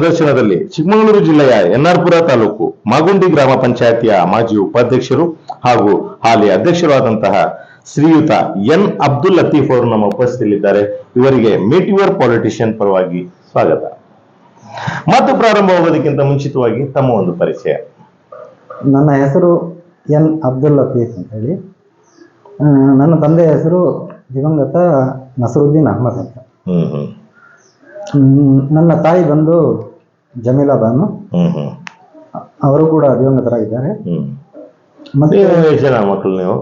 ಸಂದರ್ಶನದಲ್ಲಿ ಚಿಕ್ಕಮಗಳೂರು ಜಿಲ್ಲೆಯ ಎನ್ಆರ್ಪುರ ತಾಲೂಕು ಮಾಗುಂಡಿ ಗ್ರಾಮ ಪಂಚಾಯತಿಯ ಮಾಜಿ ಉಪಾಧ್ಯಕ್ಷರು ಹಾಗೂ ಹಾಲಿ ಅಧ್ಯಕ್ಷರಾದಂತಹ ಶ್ರೀಯುತ ಎನ್ ಅಬ್ದುಲ್ ಲತೀಫ್ ಅವರು ನಮ್ಮ ಉಪಸ್ಥಿತಿಯಲ್ಲಿದ್ದಾರೆ. ಇವರಿಗೆ ಮೀಟ್ ಯುವರ್ ಪಾಲಿಟಿಷಿಯನ್ ಪರವಾಗಿ ಸ್ವಾಗತ. ಮತ್ತು ಪ್ರಾರಂಭವಾಗೋದಕ್ಕಿಂತ ಮುಂಚಿತವಾಗಿ ತಮ್ಮ ಒಂದು ಪರಿಚಯ. ನನ್ನ ಹೆಸರು ಎನ್ ಅಬ್ದುಲ್ ಲತೀಫ್ ಅಂತ ಹೇಳಿ. ನನ್ನ ತಂದೆಯ ಹೆಸರು ದಿವಂಗತ ನಸರುದ್ದೀನ್ ಅಹಮದ್ ಅಂತ. ಹ್ಮ್ ಹ್ಮ್. ಹ್ಮ್, ನನ್ನ ತಾಯಿ ಬಂದು ಜಮೀಲಾ ಬಾನು ಹ್ಮ್ ಹ್ಮ್. ಅವರು ಕೂಡ ದಿವಂಗತರಾಗಿದ್ದಾರೆ. ಹ್ಮ್. ಮತ್ತೆ ನೀವು ಎಷ್ಟು ಜನ ಮಕ್ಕಳು ನೀವು?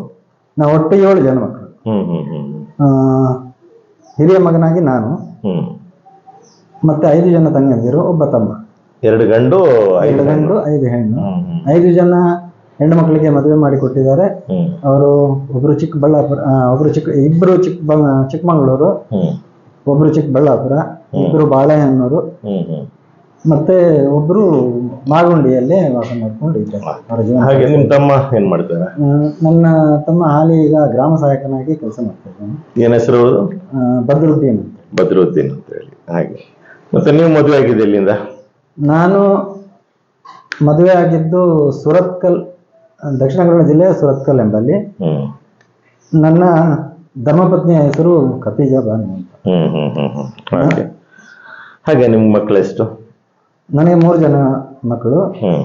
ನಾವು ಒಟ್ಟು ಏಳು ಜನ ಮಕ್ಕಳು. ಹ್ಮ್ ಹ್ಮ್ ಹ್ಮ್ ಆ, ಹಿರಿಯ ಮಗನಾಗಿ ನಾನು. ಹ್ಮ್. ಮತ್ತೆ ಐದು ಜನ ತಂಗಿಯಂದಿರು ಒಬ್ಬ ತಮ್ಮ. ಎರಡು ಗಂಡು ಐದು ಎರಡು ಗಂಡು ಐದು ಹೆಣ್ಣು. ಹ್ಮ್ ಹ್ಮ್. ಐದು ಜನ ಹೆಣ್ಣು ಮಕ್ಕಳಿಗೆ ಮದುವೆ ಮಾಡಿ ಕೊಟ್ಟಿದ್ದಾರೆ ಹ್ಮ್. ಅವರು ಒಬ್ರು ಚಿಕ್ಕಬಳ್ಳಾಪುರ ಆ, ಒಬ್ರು ಚಿಕ್ಕ ಇಬ್ರು ಚಿಕ್ಕ ಚಿಕ್ಕಮಗಳೂರು ಹ್ಮ್. ಒಬ್ರು ಚಿಕ್ಕಬಳ್ಳಾಪುರ ಇಬ್ಬರು ಬಾಳೆಹಣ್ಣೂರು. ಹ್ಮ್ ಹ್ಮ್. ಮತ್ತೆ ಒಬ್ರು ಮಾಗುಂಡಿಯಲ್ಲೇ ವಾಸ ಮಾಡ್ಕೊಂಡು ಇದ್ದಾರೆ. ಅವರ ಜೀವನ ಹಾಗೆ ನಿಮ್ಮ ತಮ್ಮ ಏನ್ ಮಾಡ್ತಾರೆ ಆ, ನನ್ನ ತಮ್ಮ ಹಾಲಿ ಈಗ ಗ್ರಾಮ ಸಹಾಯಕನಾಗಿ ಕೆಲಸ ಮಾಡ್ತಾ ಇದ್ದಾನೆ. ಏನ್ ಹೆಸರು ಅವ್ರದ್ದು? ಭದ್ರುದ್ದೀನ್ ಬದ್ರುದ್ದೀನ್ ಅಂತ. ಬದ್ರುದ್ದೀನ್ ಅಂತ ಹೇಳಿ. ಹಾಗೆ. ಮತ್ತೆ ನೀವು ಮದುವೆ ಆಗಿದೆ ಇಲ್ಲಿಂದ ನಾನು ಮದುವೆ ಆಗಿದ್ದು ಸುರತ್ಕಲ್ ದಕ್ಷಿಣ ಕನ್ನಡ ಜಿಲ್ಲೆಯ ಸುರತ್ಕಲ್ ಎಂಬಲ್ಲಿ. ಹ್ಮ್. ನನ್ನ ಧರ್ಮಪತ್ನಿಯ ಹೆಸರು ಕಪಿಜಾ ಬಾನು ಅಂತ. ಹ್ಮ್ ಹ್ಮ್ ಹ್ಮ್ ಹ್ಮ್. ಹಾಗೆ. ಹಾಗೆ ನಿಮ್ ಮಕ್ಕಳು ಎಷ್ಟು ನನಗೆ ಮೂರು ಜನ ಮಕ್ಕಳು. ಹ್ಮ್.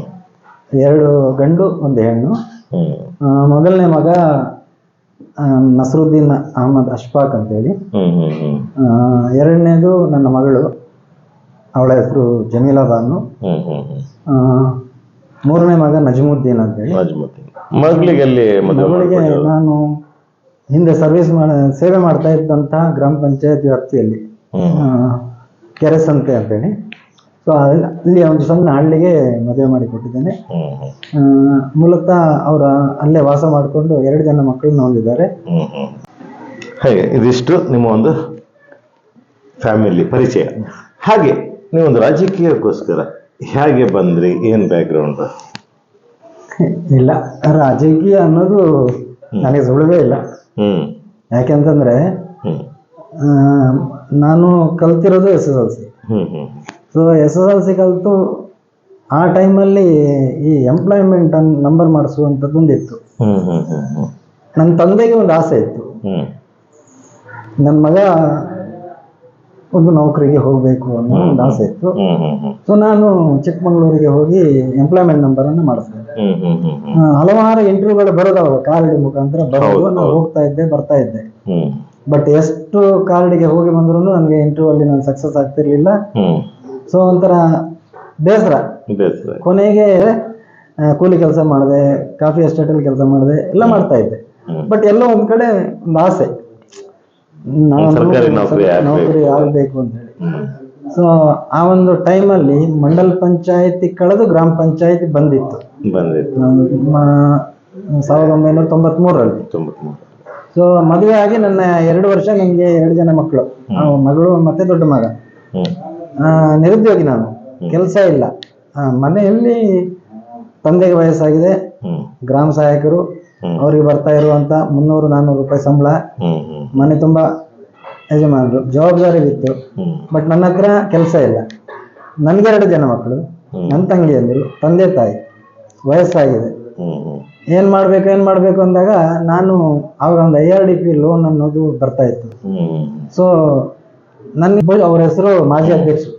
ಎರಡು ಗಂಡು ಒಂದು ಹೆಣ್ಣು. ಹ್ಮ್. ಆ, ಮೊದಲನೇ ಮಗ ಆ, ನಸರುದ್ದೀನ್ ಅಹಮದ್ ಅಶ್ಫಾಕ್ ಅಂತೇಳಿ. ಹೇಳಿ ಹ್ಮ್ ಹ್ಮ್. ಆ, ಎರಡನೇದು ನನ್ನ ಮಗಳು ಅವಳ ಹೆಸರು ಜಮೀಲಾ ಬಾನು. ಹ್ಮ್ ಹ್ಮ್ ಹ್ಮ್. ಆ, ಮೂರನೇ ಮಗ ನಜಮುದ್ದೀನ್ ಅಂತೇಳಿ. ರಾಜಮತಿ ಮಗಳಿಗೆ ಅಲ್ಲಿ ಮದುವೆ ಮಗಳಿಗೆ ಮಾಡ್ಕೊಟ್ಟಿರೋದು? ನಾನು ಹಿಂದೆ ಸರ್ವಿಸ್ ಮಾಡ ಸೇವೆ ಮಾಡ್ತಾ ಇದ್ದಂತಹ ಗ್ರಾಮ ಪಂಚಾಯತ್ ವ್ಯಾಪ್ತಿಯಲ್ಲಿ. ಹ್ಮ್. ಆ, ಕೆರೆಸಂತೆ ಅಂತೇಳಿ. ಸೊ ಅಲ್ಲಿ ಒಂದು ಸಣ್ಣ ಹಳ್ಳಿಗೆ ಮದುವೆ ಮಾಡಿ ಕೊಟ್ಟಿದ್ದೇನೆ ಮೂಲತಃ ಅವರ ಅಲ್ಲೇ ವಾಸ ಮಾಡಿಕೊಂಡು ಎರಡು ಜನ ಮಕ್ಕಳನ್ನ ಹೊಂದಿದ್ದಾರೆ. ಹಾಗೆ ಇದಿಷ್ಟು ನಿಮ್ಮ ಒಂದು ಫ್ಯಾಮಿಲಿ ಪರಿಚಯ. ಹಾಗೆ ನೀವೊಂದು ರಾಜಕೀಯಕ್ಕೋಸ್ಕರ ಹೇಗೆ ಬಂದ್ರಿ? ಏನ್ ಬ್ಯಾಕ್ಗ್ರೌಂಡ್ ಇಲ್ಲ ರಾಜಕೀಯ ಅನ್ನೋದು ನನಗೆ ಸುಳಿವೇ ಇಲ್ಲ. ಹ್ಮ್. ಯಾಕೆಂತಂದ್ರೆ ನಾನು ಕಲ್ತಿರೋದು S S L C so S S L C ಕಲಿತು ಆ ಟೈಮಲ್ಲಿ ಈ ಎಂಪ್ಲಾಯ್ಮೆಂಟ್ ಅನ್ನು ನಂಬರ್ ಮಾಡಿಸುವಂಥದ್ದು ಒಂದಿತ್ತು. ನನ್ನ ತಂದೆಗೆ ಒಂದು ಆಸೆ ಇತ್ತು. ನನ್ನ ಮಗ ಒಂದು ನೌಕರಿಗೆ ಹೋಗಬೇಕು ಅನ್ನೋ ಒಂದು ಆಸೆ ಇತ್ತು. ಸೊ ನಾನು ಚಿಕ್ಕಮಗಳೂರಿಗೆ ಹೋಗಿ ಎಂಪ್ಲಾಯ್ಮೆಂಟ್ ಮಾಡಿಸಿದೆ. ಹ್ಮ್ ಹ್ಮ್ ಆ, ಹಲವಾರು ಇಂಟರ್ವ್ಯೂಗಳು ಬರೋದವ ಕಾರ್ಡ್ ಮುಖಾಂತರ. ಬರೋದು ನಾನು ಹೋಗ್ತಾ ಇದ್ದೆ ಬರ್ತಾ ಇದ್ದೆ. ಬಟ್ ಎಷ್ಟು ಕಾರ್ಡಿಗೆ ಹೋಗಿ ಬಂದ್ರು ನನಗೆ ಇಂಟರ್ವ್ಯೂ ಅಲ್ಲಿ ನಾನು ಸಕ್ಸಸ್ ಆಗ್ತಿರ್ಲಿಲ್ಲ. ಸೊ ಒಂಥರ ಬೇಸರ. ಬೇಸರ. ಕೊನೆಗೆ ಆ, ಕೂಲಿ ಕೆಲಸ ಮಾಡಿದೆ ಕಾಫಿ ಎಸ್ಟೇಟಲ್ಲಿ ಕೆಲಸ ಮಾಡಿದೆ ಎಲ್ಲ ಮಾಡ್ತಾ ಇದ್ದೆ. ಬಟ್ ಎಲ್ಲ ಒಂದ್ ಕಡೆ ಒಂದ್ ಆಸೆ ನಾನು ಸರ್ಕಾರಿ ನೌಕರಿ ಆಗ್ಬೇಕು. ನೌಕರಿ ಆಗಬೇಕು ಅಂತ ಹೇಳಿ. ಸೊ ಆ ಒಂದು ಟೈಮಲ್ಲಿ ಮಂಡಲ್ ಪಂಚಾಯತಿ ಕಳೆದು ಗ್ರಾಮ ಪಂಚಾಯತಿ ಬಂದಿತ್ತು. ಬಂದಿತ್ತು. ಮ- ಸಾವಿರದ ಒಂಬೈನೂರ ತೊಂಬತ್ಮೂರರಲ್ಲಿ. ತೊಂಬತ್ಮೂರು. ಸೊ ಮದುವೆ ಆಗಿ ನನ್ನ ಎರಡು ವರ್ಷ ನನಗೆ ಎರಡು ಜನ ಮಕ್ಕಳು ಆ, ಮಗಳು ಮತ್ತೆ ದೊಡ್ಡ ಮಗ. ಹ್ಮ್. ನಿರುದ್ಯೋಗಿ ನಾನು. ಕೆಲಸ ಇಲ್ಲ. ಮನೆಯಲ್ಲಿ ತಂದೆಗೆ ವಯಸ್ಸಾಗಿದೆ. ಗ್ರಾಮ ಸಹಾಯಕರು ಅವರಿಗೆ ಬರ್ತಾ ಇರುವಂತ ಮುನ್ನೂರು ನಾನ್ನೂರು ರೂಪಾಯಿ ಸಂಬಳ. ಮನೆ ತುಂಬಾ ಯಜಮಾನರು. ಜವಾಬ್ದಾರಿ ಇತ್ತು. ಬಟ್ ನನ್ನ ಹತ್ರ ಕೆಲಸ ಇಲ್ಲ. ನನ್ಗೆರಡು ಜನ ಮಕ್ಕಳು. ನನ್ನ ತಂಗಿಯಂದಿರು ತಂದೆ ತಾಯಿ. ವಯಸ್ಸಾಗಿದೆ. ಏನ್ ಮಾಡ್ಬೇಕು ಏನು ಮಾಡಬೇಕು ಏನು ಮಾಡಬೇಕು ಅಂದಾಗ ನಾನು ಅವಾಗ ಒಂದು I R D P loan ಅನ್ನೋದು ಬರ್ತಾ ಇತ್ತು. ಸೊ ನನಗೆ ಅವ್ರ ಹೆಸರು ಮಾಜಿ ಅಧ್ಯಕ್ಷರು.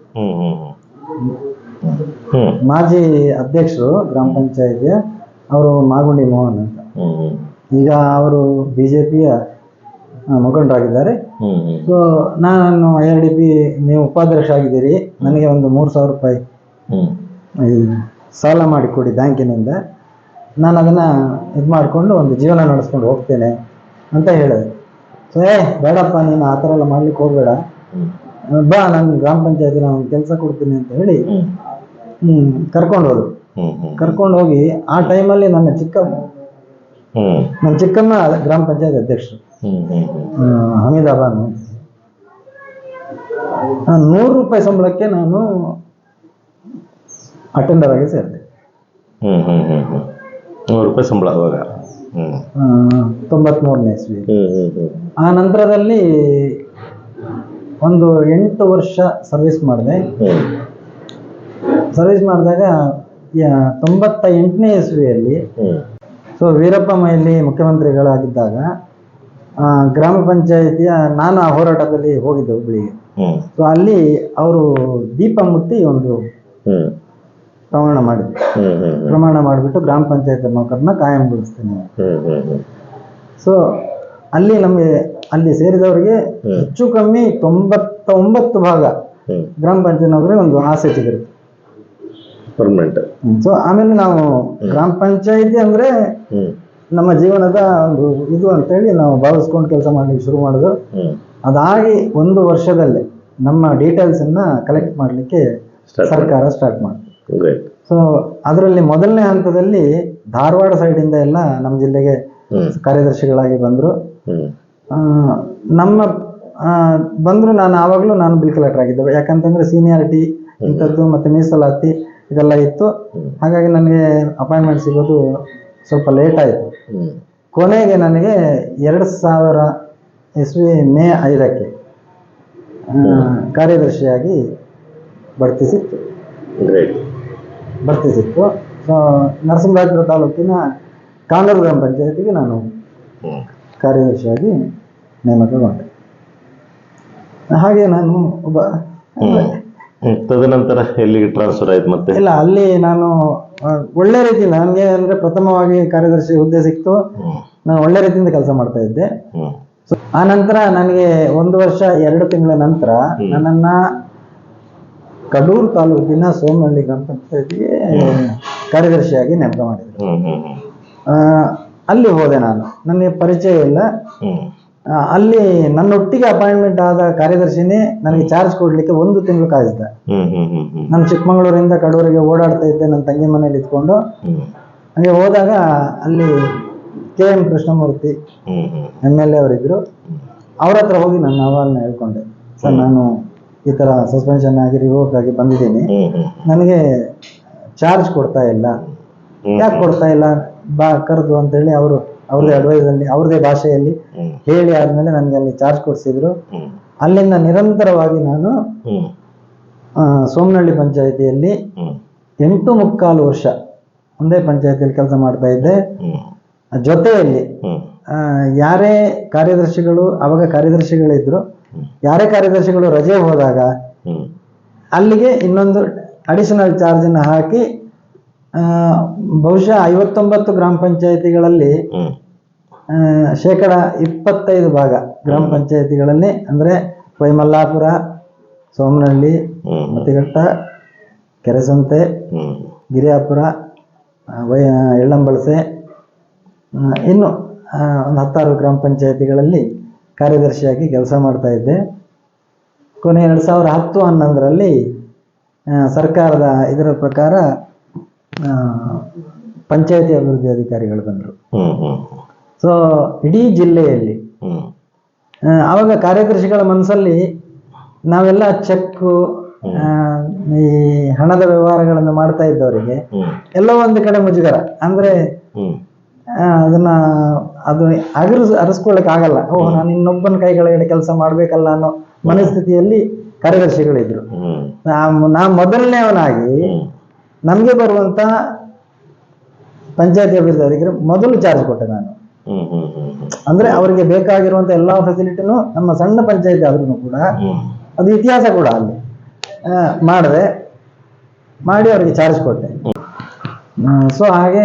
ಮಾಜಿ ಅಧ್ಯಕ್ಷರು ಗ್ರಾಮ ಪಂಚಾಯಿತಿ ಅವರು ಮಾಗುಂಡಿ ಮೋಹನ್ ಅಂತ. ಈಗ ಅವರು ಬಿಜೆಪಿಯ ಮುಖಂಡರಾಗಿದ್ದಾರೆ. ಸೊ ನಾನು ಐ ಆರ್ ಡಿ ಪಿ ನೀವು ಉಪಾಧ್ಯಕ್ಷ ಆಗಿದ್ದೀರಿ ನನಗೆ ಒಂದು ಮೂರು ಸಾವಿರ ರೂಪಾಯಿ ಸಾಲ ಮಾಡಿಕೊಡಿ ಬ್ಯಾಂಕಿನಿಂದ. ನಾನು ಅದನ್ನು ಇದು ಮಾಡಿಕೊಂಡು ಒಂದು ಜೀವನ ನಡೆಸ್ಕೊಂಡು ಹೋಗ್ತೇನೆ ಅಂತ ಹೇಳಿದೆ. ಸೊ ಏ ಬೇಡಪ್ಪ ನೀನು ಆ ಥರ ಎಲ್ಲ ಮಾಡ್ಲಿಕ್ಕೆ ಹೋಗಬೇಡ. ಬಾ ನಾನು ಗ್ರಾಮ ಪಂಚಾಯತಿ ನಾನು ಕೆಲಸ ಕೊಡ್ತೀನಿ ಅಂತ ಹೇಳಿ ಹ್ಮ್. ಕರ್ಕೊಂಡು ಹೋದ್ರು. ಕರ್ಕೊಂಡು ಹೋಗಿ ಆ ಟೈಮಲ್ಲಿ ನನ್ನ ಚಿಕ್ಕ ಹ್ಮ್. ನನ್ನ ಚಿಕ್ಕಮ್ಮ ಗ್ರಾಮ ಪಂಚಾಯತ್ ಅಧ್ಯಕ್ಷರು. ಹ್ಮ್ ಹ್ಮ್ ಹ್ಮ್. ಹ್ಮ್, ಹಮೀದಾಬಾನು ನಾನು ನೂರು ರೂಪಾಯಿ ಸಂಬಳಕ್ಕೆ ನಾನು ಅಟೆಂಡರ್ ಆಗಿ ಸೇರಿದೆ. ನೂರು ರೂಪಾಯಿ ಸಂಬಳ ಅವಾಗ. ತೊಂಬತ್ಮೂರನೇ ಇಸ್ವಿ. ಆ ನಂತರದಲ್ಲಿ ಒಂದು ಎಂಟು ವರ್ಷ ಸರ್ವಿಸ್ ಮಾಡಿದೆ. ಸರ್ವಿಸ್ ಮಾಡಿದಾಗ ತೊಂಬತ್ತ ಎಂಟನೇ ಇಸ್ವಿಯಲ್ಲಿ ಸೊ ವೀರಪ್ಪ ಮೈಲಿ ಮುಖ್ಯಮಂತ್ರಿಗಳಾಗಿದ್ದಾಗ ಗ್ರಾಮ ಪಂಚಾಯಿತಿಯ ನಾನು ಆ ಹೋರಾಟದಲ್ಲಿ ಹೋಗಿದ್ದೆ ಹುಬ್ಳಿಗೆ ಸೊ ಅಲ್ಲಿ ಅವರು ದೀಪ ಮುಟ್ಟಿ ಒಂದು ಪ್ರಮಾಣ ಮಾಡಿದ್ರು. ಪ್ರಮಾಣ ಮಾಡಿಬಿಟ್ಟು ಗ್ರಾಮ ಪಂಚಾಯತ್ ನೌಕರನ್ನ ಕಾಯಂಗೊಳಿಸ್ತೀನಿ. ಸೊ ಅಲ್ಲಿ ನಮಗೆ ಅಲ್ಲಿ ಸೇರಿದವರಿಗೆ ಹೆಚ್ಚು ಕಮ್ಮಿ ತೊಂಬತ್ತ ಒಂಬತ್ತು ಭಾಗ ಗ್ರಾಮ ಪಂಚಾಯತ್ ನೌಕರಿಗೆ ಒಂದು ಆಸೆ ಸಿಗುತ್ತೆ. ಪರ್ಮನೆಂಟ್ ಸೊ ಆಮೇಲೆ ನಾವು ಗ್ರಾಮ ಪಂಚಾಯತಿ ಅಂದ್ರೆ ನಮ್ಮ ಜೀವನದ ಒಂದು ಇದು ಅಂತೇಳಿ ನಾವು ಭಾವಿಸ್ಕೊಂಡು ಕೆಲಸ ಮಾಡ್ಲಿಕ್ಕೆ ಶುರು ಮಾಡಿದ್ರು. ಅದಾಗಿ ಒಂದು ವರ್ಷದಲ್ಲೇ ನಮ್ಮ ಡೀಟೇಲ್ಸ್ ಅನ್ನ ಕಲೆಕ್ಟ್ ಮಾಡಲಿಕ್ಕೆ ಸರ್ಕಾರ ಸ್ಟಾರ್ಟ್ ಮಾಡ್ತದೆ ಸೊ ಅದರಲ್ಲಿ ಮೊದಲನೇ ಹಂತದಲ್ಲಿ ಧಾರವಾಡ ಸೈಡಿಂದ ಎಲ್ಲ ನಮ್ಮ ಜಿಲ್ಲೆಗೆ ಕಾರ್ಯದರ್ಶಿಗಳಾಗಿ ಬಂದರು. ನಮ್ಮ ಬಂದ್ರು ನಾನು ಆವಾಗಲೂ ನಾನು ಬಿಲ್ ಕಲೆಕ್ಟರ್ ಆಗಿದ್ದೆ ಯಾಕಂತಂದ್ರೆ ಸೀನಿಯಾರಿಟಿ ಇಂಥದ್ದು ಮತ್ತೆ ಮೀಸಲಾತಿ ಇದೆಲ್ಲ ಇತ್ತು. ಹಾಗಾಗಿ ನನಗೆ ಅಪಾಯಿಂಟ್ಮೆಂಟ್ ಸಿಗೋದು ಸ್ವಲ್ಪ ಲೇಟ್ ಆಯಿತು. ಕೊನೆಗೆ ನನಗೆ ಎರಡು ಸಾವಿರ ಇಸ್ವಿ ಮೇ ಐದಕ್ಕೆ ಕಾರ್ಯದರ್ಶಿಯಾಗಿ ಬಡ್ತಿ ಸಿಕ್ತು ಬಡ್ತಿ ಸಿಕ್ತು ಸೊ ನರಸಿಂಹರಾಜಪುರ ತಾಲೂಕಿನ ಕಾಂದೂರು ಗ್ರಾಮ ಪಂಚಾಯತಿಗೆ ನಾನು ಕಾರ್ಯದರ್ಶಿಯಾಗಿ ನೇಮಕಗೊಂಡೆ. ಹಾಗೆ ನಾನು ಒಬ್ಬ. ತದನಂತರ ಎಲ್ಲಿಗೆ ಟ್ರಾನ್ಸ್ಫರ್ ಆಯ್ತು ಮತ್ತೆ? ಇಲ್ಲ ಅಲ್ಲಿ ನಾನು ಒಳ್ಳೆ ರೀತಿ ನನಗೆ ಅಂದ್ರೆ ಪ್ರಥಮವಾಗಿ ಕಾರ್ಯದರ್ಶಿ ಹುದ್ದೆ ಸಿಕ್ತು. ನಾನು ಒಳ್ಳೆ ರೀತಿಯಿಂದ ಕೆಲಸ ಮಾಡ್ತಾ ಇದ್ದೆ. ಆ ನಂತರ ನನಗೆ ಒಂದು ವರ್ಷ ಎರಡು ತಿಂಗಳ ನಂತರ ನನ್ನನ್ನ ಕಡೂರು ತಾಲೂಕಿನ ಸೋಮನಹಳ್ಳಿ ಗ್ರಾಮ ಪಂಚಾಯತಿಗೆ ಕಾರ್ಯದರ್ಶಿಯಾಗಿ ನೇಮಕ ಮಾಡಿದರು. ಅಲ್ಲಿ ಹೋದೆ ನಾನು. ನನಗೆ ಪರಿಚಯ ಇಲ್ಲ. ಅಲ್ಲಿ ನನ್ನೊಟ್ಟಿಗೆ ಅಪಾಯಿಂಟ್ಮೆಂಟ್ ಆದ ಕಾರ್ಯದರ್ಶಿನೇ ನನಗೆ ಚಾರ್ಜ್ ಕೊಡ್ಲಿಕ್ಕೆ ಒಂದು ತಿಂಗಳು ಕಾಯಿಸ್ದ ನಾನು ಚಿಕ್ಕಮಗಳೂರಿಂದ ಕಡೂರಿಗೆ ಓಡಾಡ್ತಾ ಇದ್ದೆ ನನ್ನ ತಂಗಿ ಮನೇಲಿ ಇದ್ಕೊಂಡು. ಹಂಗೆ ಹೋದಾಗ ಅಲ್ಲಿ K M Krishnamurthy M L A ಅವರಿದ್ರು. ಅವ್ರ ಹತ್ರ ಹೋಗಿ ನನ್ನ ಅಹವಾಲನ್ನ ಹೇಳ್ಕೊಂಡೆ. ಸರ್ ನಾನು ಈ ತರ ಸಸ್ಪೆನ್ಷನ್ ಆಗಿ ರಿವೋಕ್ ಆಗಿ ಬಂದಿದ್ದೀನಿ. ನನಗೆ ಚಾರ್ಜ್ ಕೊಡ್ತಾ ಇಲ್ಲ. ಯಾಕೆ ಕೊಡ್ತಾ ಇಲ್ಲ? ಬಾ ಕರೆದು ಅಂತೇಳಿ ಅವರು ಅವ್ರದೇ ಅಡ್ವೈಸಲ್ಲಿ ಅವ್ರದೇ ಭಾಷೆಯಲ್ಲಿ ಹೇಳಿ ಆದ್ಮೇಲೆ ನನಗೆ ಅಲ್ಲಿ ಚಾರ್ಜ್ ಕೊಡಿಸಿದ್ರು. ಅಲ್ಲಿಂದ ನಿರಂತರವಾಗಿ ನಾನು ಸೋಮನಹಳ್ಳಿ ಪಂಚಾಯಿತಿಯಲ್ಲಿ ಎಂಟು ಮುಕ್ಕಾಲು ವರ್ಷ ಒಂದೇ ಪಂಚಾಯತಿಯಲ್ಲಿ ಕೆಲಸ ಮಾಡ್ತಾ ಇದ್ದೆ. ಜೊತೆಯಲ್ಲಿ ಯಾರೇ ಕಾರ್ಯದರ್ಶಿಗಳು ಅವಾಗ ಕಾರ್ಯದರ್ಶಿಗಳಿದ್ರು ಯಾರೇ ಕಾರ್ಯದರ್ಶಿಗಳು ರಜೆ ಹೋದಾಗ ಅಲ್ಲಿಗೆ ಇನ್ನೊಂದು ಅಡಿಷನಲ್ ಚಾರ್ಜನ್ನು ಹಾಕಿ ಆ, ಬಹುಶಃ ಐವತ್ತೊಂಬತ್ತು ಗ್ರಾಮ ಪಂಚಾಯಿತಿಗಳಲ್ಲಿ ಶೇಕಡ ಇಪ್ಪತ್ತೈದು ಭಾಗ ಗ್ರಾಮ ಪಂಚಾಯಿತಿಗಳಲ್ಲಿ ಅಂದ್ರೆ ವೈಮಲ್ಲಾಪುರ ಸೋಮನಹಳ್ಳಿ ಮತಿಘಟ್ಟ ಕೆರೆಸಂತೆ ಗಿರಿಯಾಪುರ ವೈ ಎಳ್ಳಂಬಳಸೆ ಇನ್ನು ಒಂದು ಹತ್ತಾರು ಗ್ರಾಮ ಪಂಚಾಯಿತಿಗಳಲ್ಲಿ ಕಾರ್ಯದರ್ಶಿಯಾಗಿ ಕೆಲಸ ಮಾಡ್ತಾ ಇದ್ದೆ. ಕೊನೆ ಎರಡು ಸಾವಿರ ಹತ್ತು ಹನ್ನೊಂದರಲ್ಲಿ ಸರ್ಕಾರದ ಇದರ ಪ್ರಕಾರ ಪಂಚಾಯಿತಿ ಅಭಿವೃದ್ಧಿ ಅಧಿಕಾರಿಗಳು ಬಂದರು. ಸೊ ಇಡೀ ಜಿಲ್ಲೆಯಲ್ಲಿ ಅವಾಗ ಆವಾಗ ಕಾರ್ಯದರ್ಶಿಗಳ ಮನಸ್ಸಲ್ಲಿ ನಾವೆಲ್ಲ ಚೆಕ್ಕು ಈ ಹಣದ ವ್ಯವಹಾರಗಳನ್ನು ಮಾಡ್ತಾ ಇದ್ದವರಿಗೆ ಎಲ್ಲ ಒಂದು ಕಡೆ ಮುಜುಗರ. ಅಂದ್ರೆ ಅದನ್ನ ಅದು ಅಗರ್ಸ್ ಅರಸ್ಕೊಳ್ಳಿಕ್ ಆಗಲ್ಲ. ಓ ನಾನು ಇನ್ನೊಬ್ಬನ ಕೈ ಕೆಳಗಡೆ ಕೆಲಸ ಮಾಡ್ಬೇಕಲ್ಲ ಅನ್ನೋ ಮನಸ್ಥಿತಿಯಲ್ಲಿ ಕಾರ್ಯದರ್ಶಿಗಳಿದ್ರು. ನಾ ಮೊದಲನೇವನಾಗಿ ನಮಗೆ ಬರುವಂತ ಪಂಚಾಯತಿ ಅಭಿವೃದ್ಧಿ ಅಧಿಕಾರಿ ಮೊದಲು ಚಾರ್ಜ್ ಕೊಟ್ಟೆ ನಾನು. ಅಂದ್ರೆ ಅವರಿಗೆ ಬೇಕಾಗಿರುವಂತ ಎಲ್ಲಾ ಫೆಸಿಲಿಟಿನೂ ನಮ್ಮ ಸಣ್ಣ ಪಂಚಾಯತಿ ಆದ್ರೂ ಕೂಡ ಅದು ಇತಿಹಾಸ ಕೂಡ ಅಲ್ಲಿ ಮಾಡಿದೆ ಮಾಡಿ ಅವರಿಗೆ ಚಾರ್ಜ್ ಕೊಟ್ಟೆ. ಸೊ ಹಾಗೆ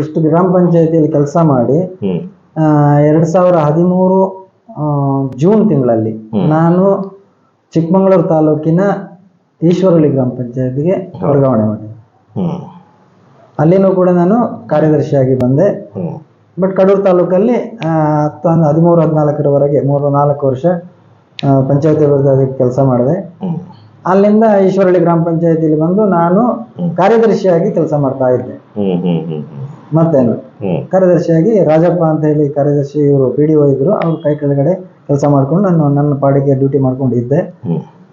ಇಷ್ಟು ಗ್ರಾಮ ಪಂಚಾಯತಿಯಲ್ಲಿ ಕೆಲಸ ಮಾಡಿ ಎರಡ್ ಸಾವಿರ ಹದಿಮೂರು ಜೂನ್ ತಿಂಗಳಲ್ಲಿ ನಾನು ಚಿಕ್ಕಮಗಳೂರು ತಾಲೂಕಿನ ಈಶ್ವರಳ್ಳಿ ಗ್ರಾಮ ಪಂಚಾಯತಿಗೆ ವರ್ಗಾವಣೆ ಮಾಡಿದೆ. ಅಲ್ಲಿನೂ ಕೂಡ ನಾನು ಕಾರ್ಯದರ್ಶಿಯಾಗಿ ಬಂದೆ. ಬಟ್ ಕಡೂರು ತಾಲೂಕಲ್ಲಿ ಆ, ಹತ್ತು ಹನ್ನ- ಹದಿಮೂರು ಹದಿನಾಲ್ಕರವರೆಗೆ ಮೂರು ನಾಲ್ಕು ವರ್ಷ ಪಂಚಾಯತಿ ಅಭಿವೃದ್ಧಿ ಕೆಲಸ ಮಾಡಿದೆ. ಅಲ್ಲಿಂದ ಈಶ್ವರಳ್ಳಿ ಗ್ರಾಮ ಪಂಚಾಯತಿಲಿ ಬಂದು ನಾನು ಕಾರ್ಯದರ್ಶಿಯಾಗಿ ಕೆಲಸ ಮಾಡ್ತಾ ಇದ್ದೆ. ಮತ್ತೇನು? ಕಾರ್ಯದರ್ಶಿಯಾಗಿ ರಾಜಪ್ಪ ಅಂತ ಹೇಳಿ ಕಾರ್ಯದರ್ಶಿ ಇವರು ಪಿ ಡಿ ಒ ಇದ್ರು. ಅವ್ರ ಕೈ ಕೆಳಗಡೆ ಕೆಲಸ ಮಾಡ್ಕೊಂಡು ನಾನು ನನ್ನ ಪಾಡಿಗೆ ಡ್ಯೂಟಿ ಮಾಡ್ಕೊಂಡಿದ್ದೆ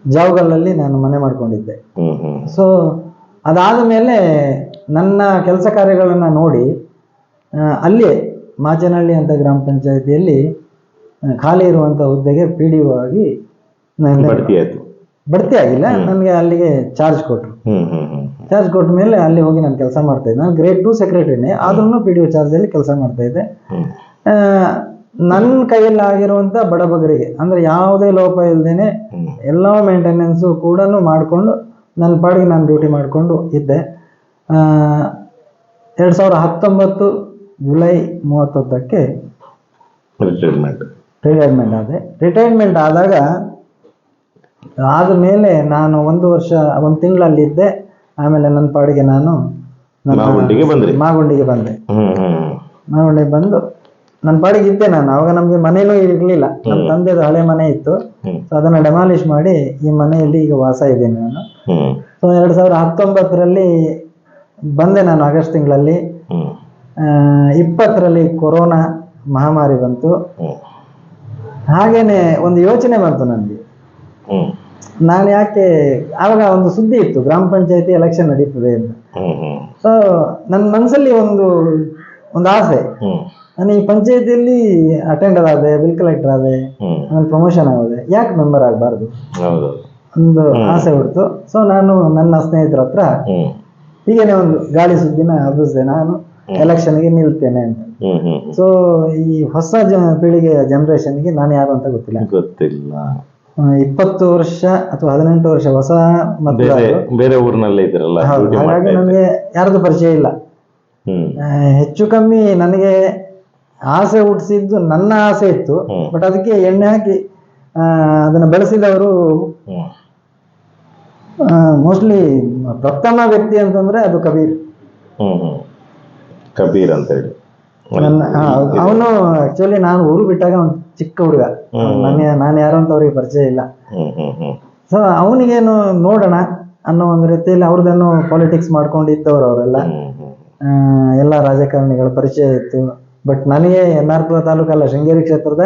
ಜಾವಗಲ್ಲಲ್ಲಿ ನಾನು ಮನೆ ಮಾಡ್ಕೊಂಡಿದ್ದೆ. ಸೊ ಅದಾದ ಮೇಲೆ ನನ್ನ ಕೆಲಸ ಕಾರ್ಯಗಳನ್ನು ನೋಡಿ ಅಲ್ಲಿ ಮಾಚನಹಳ್ಳಿ ಅಂತ ಗ್ರಾಮ ಪಂಚಾಯಿತಿಯಲ್ಲಿ ಖಾಲಿ ಇರುವಂಥ ಹುದ್ದೆಗೆ ಪಿ ಡಿ ಒ ಆಗಿ ನಾನು ಬಡ್ತಿ ಆಯ್ತು. ಬಡ್ತಿ ಆಗಿಲ್ಲ. ನನಗೆ ಅಲ್ಲಿಗೆ ಚಾರ್ಜ್ ಕೊಟ್ಟರು ಚಾರ್ಜ್ ಕೊಟ್ಟ ಮೇಲೆ ಅಲ್ಲಿ ಹೋಗಿ ನಾನು ಕೆಲಸ ಮಾಡ್ತಾ ಇದ್ದೆ. ನಾನು ಗ್ರೇಡ್ ಟು ಸೆಕ್ರೆಟರಿನೇ ಆದ್ರೂ ಪಿ ಡಿ ಒ ಚಾರ್ಜಲ್ಲಿ ಕೆಲಸ ಮಾಡ್ತಾ ಇದ್ದೆ. ನನ್ನ ಕೈಯಲ್ಲಿ ಆಗಿರುವಂಥ ಬಡಬಗರಿಗೆ ಅಂದರೆ ಯಾವುದೇ ಲೋಪ ಇಲ್ಲದೇನೆ ಎಲ್ಲ ಮೇಂಟೆನೆನ್ಸು ಕೂಡ ಮಾಡಿಕೊಂಡು ನನ್ನ ಪಾಡಿಗೆ ನಾನು ಡ್ಯೂಟಿ ಮಾಡಿಕೊಂಡು ಇದ್ದೆ. ಎರಡು ಸಾವಿರದ ಹತ್ತೊಂಬತ್ತು ಜುಲೈ ಮೂವತ್ತೊಂದಕ್ಕೆ ರಿಟೈರ್ಮೆಂಟ್ ರಿಟೈರ್ಮೆಂಟ್ ಆದೆ. ರಿಟೈರ್ಮೆಂಟ್ ಆದಾಗ ಆದಮೇಲೆ ನಾನು ಒಂದು ವರ್ಷ ಒಂದು ತಿಂಗಳಲ್ಲಿ ಇದ್ದೆ ಆಮೇಲೆ ನನ್ನ ಪಾಡಿಗೆ ನಾನು ಮಾಗುಂಡಿಗೆ ಬಂದೆ. ಮಾಗುಂಡಿಗೆ ಬಂದು ನನ್ನ ಪಾಡಿಗೆ ಇದ್ದೆ ನಾನು ಅವಾಗ ನಮ್ಗೆ ಮನೇಲೂ ಇರ್ಲಿಲ್ಲ. ನಮ್ಮ ತಂದೆದು ಹಳೆ ಮನೆ ಇತ್ತು. ಸೊ ಅದನ್ನ ಡೆಮಾಲಿಷ್ ಮಾಡಿ ಈ ಮನೆಯಲ್ಲಿ ಈಗ ವಾಸ ಇದ್ದೀನಿ ನಾನು. ಸೊ ಎರಡ್ ಸಾವಿರದ ಹತ್ತೊಂಬತ್ತರಲ್ಲಿ ಬಂದೆ ನಾನು ಆಗಸ್ಟ್ ತಿಂಗಳಲ್ಲಿ. ಇಪ್ಪತ್ತರಲ್ಲಿ ಕೊರೋನಾ ಮಹಾಮಾರಿ ಬಂತು. ಹಾಗೇನೆ ಒಂದು ಯೋಚನೆ ಬಂತು ನನಗೆ ನಾನು ಯಾಕೆ ಆವಾಗ ಒಂದು ಸುದ್ದಿ ಇತ್ತು ಗ್ರಾಮ ಪಂಚಾಯತಿ ಎಲೆಕ್ಷನ್ ನಡೀತದೆ ಅಂತ. ಸೊ ನನ್ನ ಮನಸ್ಸಲ್ಲಿ ಒಂದು ಒಂದು ಆಸೆ. ನಾನು ಈ ಪಂಚಾಯತಿಯಲ್ಲಿ ಅಟೆಂಡರ್ ಆದೆ ಬಿಲ್ ಕಲೆಕ್ಟರ್ ಆದೆ ಹ್ಮ್. ಪ್ರಮೋಷನ್ ಆಗಿದೆ ಯಾಕೆ ಮೆಂಬರ್ ಆಗಬಾರ್ದು? ಹೌದು. ಒಂದು ಆಸೆ ಹುಡ್ತು. ಸೊ ನಾನು ನನ್ನ ಸ್ನೇಹಿತರ ಹತ್ರ ಹ್ಮ್. ಹೀಗೇನೆ ಒಂದು ಗಾಳಿ ಸುದ್ದಿನ ಹಬ್ಬಿಸಿದೆ ನಾನು ಎಲೆಕ್ಷನ್ಗೆ ನಿಲ್ತೇನೆ ಅಂತ. ಹ್ಮ್ ಹ್ಮ್ ಸೊ ಈ ಹೊಸ ಜ ಪೀಳಿಗೆಯ ಜನರೇಷನ್ಗೆ ನಾನು ಯಾರು ಅಂತ ಗೊತ್ತಿಲ್ಲ. ಗೊತ್ತಿಲ್ಲ. ಆ, ಇಪ್ಪತ್ತು ವರ್ಷ ಅಥವಾ ಹದಿನೆಂಟು ವರ್ಷ ಹೊಸ ಬೇರೆ ಮತದಾರರು ಬೇರೆ ಊರಿನಲ್ಲೇ ಇದ್ರಲ್ಲ ಹೌದು, ಡ್ಯೂಟಿ ಹಾಗಾಗಿ ಇದ್ರಿ ನನಗೆ ಯಾರದು ಪರಿಚಯ ಇಲ್ಲ. ಹ್ಮ್. ಆ, ಹೆಚ್ಚು ಕಮ್ಮಿ ನನಗೆ ಆಸೆ ಹುಟ್ಟಿಸಿದ್ದು ನನ್ನ ಆಸೆ ಇತ್ತು. ಬಟ್ ಅದಕ್ಕೆ ಎಣ್ಣೆ ಹಾಕಿ ಅದನ್ನ ಬೆಳೆಸಿದವರು ಮೋಸ್ಟ್ಲಿ ಪ್ರಥಮ ವ್ಯಕ್ತಿ ಅಂತಂದ್ರೆ ಅದು ಕಬೀರ್. ಕಬೀರ್ ಅಂತ ಹೇಳಿ. ನನ್ನ ಅವನು ಆಕ್ಚುಲಿ ನಾನು ಊರು ಬಿಟ್ಟಾಗ ಅವ್ನು ಚಿಕ್ಕ ಹುಡುಗ. ನಾನು ಯಾರು ಅಂತ ಅವ್ರಿಗೆ ಪರಿಚಯ ಇಲ್ಲ. ಸೊ ಅವನಿಗೇನು ನೋಡೋಣ ಅನ್ನೋ ಒಂದು ರೀತಿಯಲ್ಲಿ ಅವ್ರದ್ದೇನು ಪಾಲಿಟಿಕ್ಸ್ ಮಾಡ್ಕೊಂಡು ಇದ್ದವರು ಅವರೆಲ್ಲ ಎಲ್ಲ ರಾಜಕಾರಣಿಗಳ ಪರಿಚಯ ಇತ್ತು. ಬಟ್ ನನಗೆ ಎನ್ ಆರ್ ಪುರ ತಾಲೂಕಲ್ಲ ಶೃಂಗೇರಿ ಕ್ಷೇತ್ರದ